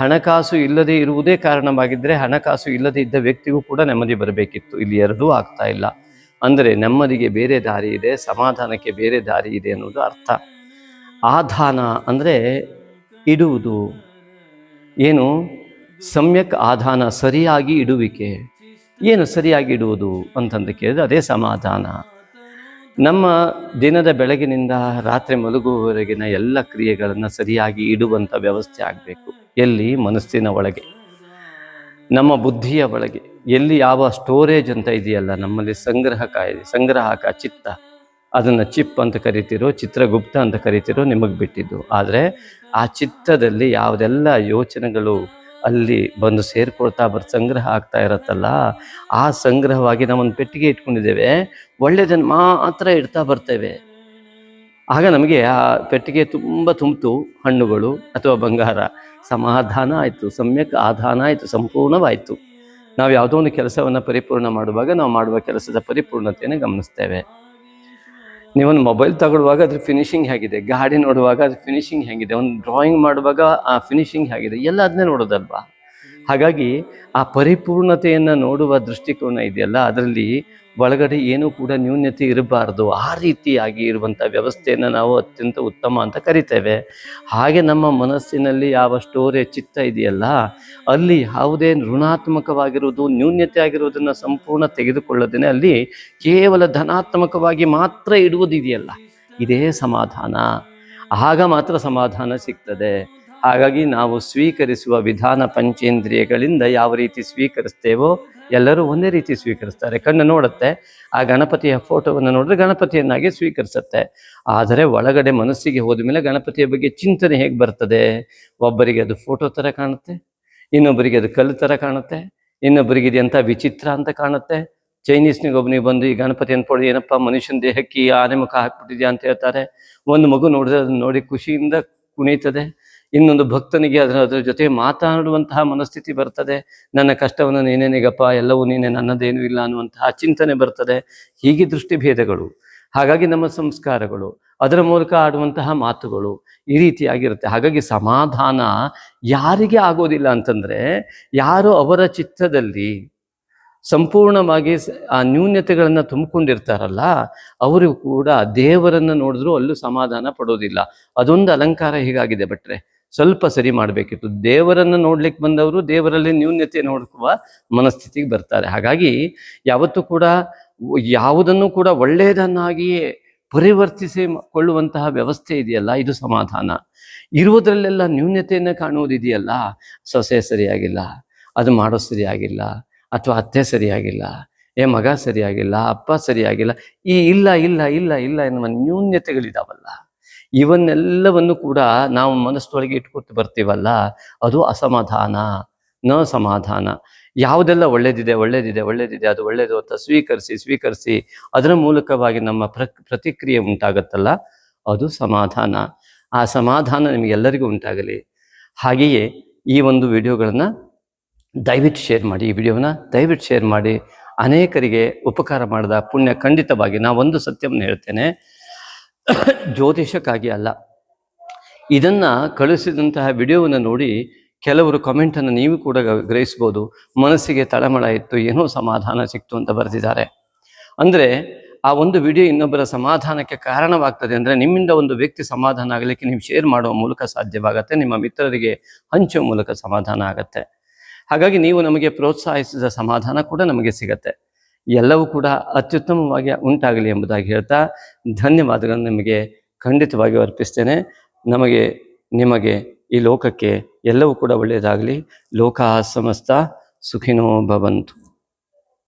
Speaker 1: ಹಣಕಾಸು ಇಲ್ಲದೆ ಇರುವುದೇ ಕಾರಣವಾಗಿದ್ದರೆ ಹಣಕಾಸು ಇಲ್ಲದೇ ಇದ್ದ ವ್ಯಕ್ತಿಗೂ ಕೂಡ ನೆಮ್ಮದಿ ಬರಬೇಕಿತ್ತು. ಇಲ್ಲಿ ಎರಡೂ ಆಗ್ತಾ ಇಲ್ಲ. ಅಂದರೆ, ನೆಮ್ಮದಿಗೆ ಬೇರೆ ದಾರಿ ಇದೆ, ಸಮಾಧಾನಕ್ಕೆ ಬೇರೆ ದಾರಿ ಇದೆ ಅನ್ನೋದು ಅರ್ಥ. ಆಧಾನ ಅಂದರೆ ಇಡುವುದು. ಏನು? ಸಮ್ಯಕ್ ಆಧಾನ, ಸರಿಯಾಗಿ ಇಡುವಿಕೆ. ಏನು ಸರಿಯಾಗಿ ಇಡುವುದು ಅಂತಂದು ಕೇಳಿದ್ರೆ ಅದೇ ಸಮಾಧಾನ. ನಮ್ಮ ದಿನದ ಬೆಳಗಿನಿಂದ ರಾತ್ರಿ ಮಲಗುವವರೆಗಿನ ಎಲ್ಲ ಕ್ರಿಯೆಗಳನ್ನು ಸರಿಯಾಗಿ ಇಡುವಂಥ ವ್ಯವಸ್ಥೆ ಆಗಬೇಕು. ಎಲ್ಲಿ? ಮನಸ್ಸಿನ ಒಳಗೆ. ನಮ್ಮ ಬುದ್ಧಿಯ ಒಳಗೆ. ಎಲ್ಲಿ ಯಾವ ಸ್ಟೋರೇಜ್ ಅಂತ ಇದೆಯಲ್ಲ, ನಮ್ಮಲ್ಲಿ ಸಂಗ್ರಹಕ ಇದೆ ಸಂಗ್ರಹಕ, ಚಿತ್ತ. ಅದನ್ನು ಚಿಪ್ ಅಂತ ಕರಿತಿರೋ, ಚಿತ್ರಗುಪ್ತ ಅಂತ ಕರಿತಿರೋ ನಿಮಗೆ ಬಿಟ್ಟಿದ್ದು. ಆದರೆ ಆ ಚಿತ್ತದಲ್ಲಿ ಯಾವುದೆಲ್ಲ ಯೋಚನೆಗಳು ಅಲ್ಲಿ ಬಂದು ಸೇರ್ಕೊಳ್ತಾ ಬರ್, ಸಂಗ್ರಹ ಆಗ್ತಾ ಇರತ್ತಲ್ಲ, ಆ ಸಂಗ್ರಹವಾಗಿ ನಾವೊಂದು ಪೆಟ್ಟಿಗೆ ಇಟ್ಕೊಂಡಿದ್ದೇವೆ. ಒಳ್ಳೆಯದನ್ನು ಮಾತ್ರ ಇಡ್ತಾ ಬರ್ತೇವೆ. ಆಗ ನಮಗೆ ಆ ಪೆಟ್ಟಿಗೆ ತುಂಬ ತುಂಬಿತು, ಹಣ್ಣುಗಳು ಅಥವಾ ಬಂಗಾರ. ಸಮಾಧಾನ ಆಯಿತು, ಸಮ್ಯಕ್ ಆಧಾನ ಆಯಿತು, ಸಂಪೂರ್ಣವಾಯಿತು. ನಾವು ಯಾವುದೋ ಒಂದು ಕೆಲಸವನ್ನು ಪರಿಪೂರ್ಣ ಮಾಡುವಾಗ ನಾವು ಮಾಡುವ ಕೆಲಸದ ಪರಿಪೂರ್ಣತೆಯನ್ನು ಗಮನಿಸ್ತೇವೆ. ನೀವೊಂದು ಮೊಬೈಲ್ ತಗೊಳ್ಳುವಾಗ ಅದ್ರ ಫಿನಿಶಿಂಗ್ ಹೇಗಿದೆ? ಗಾಡಿ ನೋಡುವಾಗ ಅದ್ರ ಫಿನಿಶಿಂಗ್ ಹೇಗಿದೆ? ಒಂದು ಡ್ರಾಯಿಂಗ್ ಮಾಡುವಾಗ ಆ ಫಿನಿಶಿಂಗ್ ಹೇಗಿದೆ? ಎಲ್ಲ ಅದನ್ನೇ ನೋಡೋದಲ್ವಾ? ಹಾಗಾಗಿ ಆ ಪರಿಪೂರ್ಣತೆಯನ್ನು ನೋಡುವ ದೃಷ್ಟಿಕೋನ ಇದೆಯಲ್ಲ, ಅದರಲ್ಲಿ ಒಳಗಡೆ ಏನೂ ಕೂಡ ನ್ಯೂನ್ಯತೆ ಇರಬಾರ್ದು. ಆ ರೀತಿಯಾಗಿ ಇರುವಂಥ ವ್ಯವಸ್ಥೆಯನ್ನು ನಾವು ಅತ್ಯಂತ ಉತ್ತಮ ಅಂತ ಕರಿತೇವೆ. ಹಾಗೆ ನಮ್ಮ ಮನಸ್ಸಿನಲ್ಲಿ ಯಾವ ಸ್ಟೋರೇಜ್ ಚಿತ್ತ ಇದೆಯಲ್ಲ, ಅಲ್ಲಿ ಯಾವುದೇ ಋಣಾತ್ಮಕವಾಗಿರುವುದು ನ್ಯೂನ್ಯತೆ ಆಗಿರುವುದನ್ನು ಸಂಪೂರ್ಣ ತೆಗೆದುಕೊಳ್ಳದೇನೆ ಅಲ್ಲಿ ಕೇವಲ ಧನಾತ್ಮಕವಾಗಿ ಮಾತ್ರ ಇಡುವುದಿದೆಯಲ್ಲ. ಇದೇ ಸಮಾಧಾನ. ಆಗ ಮಾತ್ರ ಸಮಾಧಾನ ಸಿಗ್ತದೆ. ಹಾಗಾಗಿ ನಾವು ಸ್ವೀಕರಿಸುವ ವಿಧಾನ ಪಂಚೇಂದ್ರಿಯಗಳಿಂದ ಯಾವ ರೀತಿ ಸ್ವೀಕರಿಸ್ತೇವೋ ಎಲ್ಲರೂ ಒಂದೇ ರೀತಿ ಸ್ವೀಕರಿಸ್ತಾರೆ. ಕಣ್ಣು ನೋಡುತ್ತೆ, ಆ ಗಣಪತಿಯ ಫೋಟೋವನ್ನು ನೋಡಿದ್ರೆ ಗಣಪತಿಯನ್ನಾಗಿ ಸ್ವೀಕರಿಸುತ್ತೆ. ಆದರೆ ಒಳಗಡೆ ಮನಸ್ಸಿಗೆ ಹೋದ ಮೇಲೆ ಗಣಪತಿಯ ಬಗ್ಗೆ ಚಿಂತನೆ ಹೇಗೆ ಬರ್ತದೆ? ಒಬ್ಬರಿಗೆ ಅದು ಫೋಟೋ ಥರ ಕಾಣುತ್ತೆ, ಇನ್ನೊಬ್ಬರಿಗೆ ಅದು ಕಲ್ಲು ಥರ ಕಾಣುತ್ತೆ, ಇನ್ನೊಬ್ಬರಿಗೆ ಇದು ಎಂಥ ವಿಚಿತ್ರ ಅಂತ ಕಾಣುತ್ತೆ. ಚೈನೀಸ್ನಿಗೆ ಒಬ್ಬನಿಗೆ ಬಂದು ಈ ಗಣಪತಿ ಅನ್ಕೊಳ್ಳಿ ಏನಪ್ಪ ಮನುಷ್ಯನ ದೇಹಕ್ಕೆ ಆನೆ ಮುಖ ಹಾಕ್ಬಿಟ್ಟಿದ್ಯಾ ಅಂತ ಹೇಳ್ತಾರೆ. ಒಂದು ಮಗು ನೋಡಿದ್ರೆ ಅದನ್ನ ನೋಡಿ ಖುಷಿಯಿಂದ ಕುಣಿತದೆ. ಇನ್ನೊಂದು ಭಕ್ತನಿಗೆ ಅದರ ಅದರ ಜೊತೆ ಮಾತಾಡುವಂತಹ ಮನಸ್ಥಿತಿ ಬರ್ತದೆ. ನನ್ನ ಕಷ್ಟವನ್ನು ನೀನೇನಿಗಪ್ಪ ಎಲ್ಲವೂ ನೀನೆ, ನನ್ನದೇನು ಇಲ್ಲ ಅನ್ನುವಂತಹ ಚಿಂತನೆ ಬರ್ತದೆ. ಹೀಗೆ ದೃಷ್ಟಿಭೇದಗಳು ಹಾಗಾಗಿ ನಮ್ಮ ಸಂಸ್ಕಾರಗಳು, ಅದರ ಮೂಲಕ ಆಡುವಂತಹ ಮಾತುಗಳು ಈ ರೀತಿಯಾಗಿರುತ್ತೆ. ಹಾಗಾಗಿ ಸಮಾಧಾನ ಯಾರಿಗೆ ಆಗೋದಿಲ್ಲ ಅಂತಂದರೆ, ಯಾರು ಅವರ ಚಿತ್ತದಲ್ಲಿ ಸಂಪೂರ್ಣವಾಗಿ ಆ ನ್ಯೂನ್ಯತೆಗಳನ್ನು ತುಂಬಿಕೊಂಡಿರ್ತಾರಲ್ಲ, ಅವರು ಕೂಡ ದೇವರನ್ನು ನೋಡಿದ್ರೂ ಅಲ್ಲೂ ಸಮಾಧಾನ ಪಡೋದಿಲ್ಲ. ಅದೊಂದು ಅಲಂಕಾರ ಹೀಗಾಗಿದೆ ಭಟ್ರೆ. ಸ್ವಲ್ಪ ಸರಿ ಮಾಡಬೇಕಿತ್ತು. ದೇವರನ್ನು ನೋಡ್ಲಿಕ್ಕೆ ಬಂದವರು ದೇವರಲ್ಲಿ ನ್ಯೂನ್ಯತೆ ನೋಡುವ ಮನಸ್ಥಿತಿಗೆ ಬರ್ತಾರೆ. ಹಾಗಾಗಿ ಯಾವತ್ತೂ ಕೂಡ ಯಾವುದನ್ನು ಕೂಡ ಒಳ್ಳೆಯದನ್ನಾಗಿಯೇ ಪರಿವರ್ತಿಸಿ ಕೊಳ್ಳುವಂತಹ ವ್ಯವಸ್ಥೆ ಇದೆಯಲ್ಲ? ಇದು ಸಮಾಧಾನ. ಇರುವುದರಲ್ಲೆಲ್ಲ ನ್ಯೂನ್ಯತೆಯನ್ನು ಕಾಣುವುದಿದೆಯಲ್ಲ? ಸೊಸೆ ಸರಿಯಾಗಿಲ್ಲ, ಅದು ಮಾಡೋ ಸರಿಯಾಗಿಲ್ಲ, ಅಥವಾ ಅತ್ತೆ ಸರಿಯಾಗಿಲ್ಲ, ಏ ಮಗ ಸರಿಯಾಗಿಲ್ಲ, ಅಪ್ಪ ಸರಿಯಾಗಿಲ್ಲ, ಈ ಇಲ್ಲ ಇಲ್ಲ ಇಲ್ಲ ಇಲ್ಲ ಎನ್ನುವ ನ್ಯೂನ್ಯತೆಗಳಿದಾವಲ್ಲ ಇವನ್ನೆಲ್ಲವನ್ನು ಕೂಡ ನಾವು ಮನಸ್ಸೊಳಗೆ ಇಟ್ಕೊಟ್ಟು ಬರ್ತೀವಲ್ಲ, ಅದು ಅಸಮಾಧಾನ. ನ ಸಮಾಧಾನ. ಯಾವುದೆಲ್ಲ ಒಳ್ಳೇದಿದೆ ಒಳ್ಳೇದಿದೆ ಒಳ್ಳೇದಿದೆ, ಅದು ಒಳ್ಳೇದು ಅಂತ ಸ್ವೀಕರಿಸಿ ಸ್ವೀಕರಿಸಿ, ಅದರ ಮೂಲಕವಾಗಿ ನಮ್ಮ ಪ್ರ, ಪ್ರತಿಕ್ರಿಯೆ ಉಂಟಾಗತ್ತಲ್ಲ, ಅದು ಸಮಾಧಾನ. ಆ ಸಮಾಧಾನ ನಿಮಗೆಲ್ಲರಿಗೂ ಉಂಟಾಗಲಿ. ಹಾಗೆಯೇ ಈ ಒಂದು ವಿಡಿಯೋಗಳನ್ನು ದಯವಿಟ್ಟು ಶೇರ್ ಮಾಡಿ. ಈ ವಿಡಿಯೋನ ದಯವಿಟ್ಟು ಶೇರ್ ಮಾಡಿ. ಅನೇಕರಿಗೆ ಉಪಕಾರ ಮಾಡಿದ ಪುಣ್ಯ ಖಂಡಿತವಾಗಿ ನಾವೊಂದು ಸತ್ಯವನ್ನು ಹೇಳ್ತೇನೆ. ಜ್ಯೋತಿಷಕ್ಕಾಗಿ ಅಲ್ಲ. ಇದನ್ನು ಕಳಿಸಿದಂತಹ ವಿಡಿಯೋವನ್ನು ನೋಡಿ ಕೆಲವರು ಕಮೆಂಟನ್ನು ನೀವು ಕೂಡ ಗ್ರಹಿಸ್ಬೋದು. ಮನಸ್ಸಿಗೆ ತಳಮಳ ಇತ್ತು, ಏನೋ ಸಮಾಧಾನ ಸಿಕ್ತು ಅಂತ ಬರೆದಿದ್ದಾರೆ. ಅಂದರೆ ಆ ಒಂದು ವಿಡಿಯೋ ಇನ್ನೊಬ್ಬರ ಸಮಾಧಾನಕ್ಕೆ ಕಾರಣವಾಗ್ತದೆ ಅಂದರೆ ನಿಮ್ಮಿಂದ ಒಂದು ವ್ಯಕ್ತಿ ಸಮಾಧಾನ ಆಗಲಿಕ್ಕೆ ನೀವು ಶೇರ್ ಮಾಡುವ ಮೂಲಕ ಸಾಧ್ಯವಾಗತ್ತೆ, ನಿಮ್ಮ ಮಿತ್ರರಿಗೆ ಹಂಚುವ ಮೂಲಕ ಸಮಾಧಾನ ಆಗತ್ತೆ. ಹಾಗಾಗಿ ನೀವು ನಮಗೆ ಪ್ರೋತ್ಸಾಹಿಸಿದ ಸಮಾಧಾನ ಕೂಡ ನಮಗೆ ಸಿಗತ್ತೆ. ಎಲ್ಲವೂ ಕೂಡ ಅತ್ಯುತ್ತಮವಾಗಿ ಉಂಟಾಗಲಿ ಎಂಬುದಾಗಿ ಹೇಳ್ತಾ ಧನ್ಯವಾದಗಳನ್ನು ನಿಮಗೆ ಖಂಡಿತವಾಗಿ ಅರ್ಪಿಸ್ತೇನೆ. ನಮಗೆ, ನಿಮಗೆ ಈ ಲೋಕಕ್ಕೆ ಎಲ್ಲವೂ ಕೂಡ ಒಳ್ಳೆಯದಾಗಲಿ. ಲೋಕ ಸಮಸ್ತ ಸುಖಿನೋ ಭವಂತು.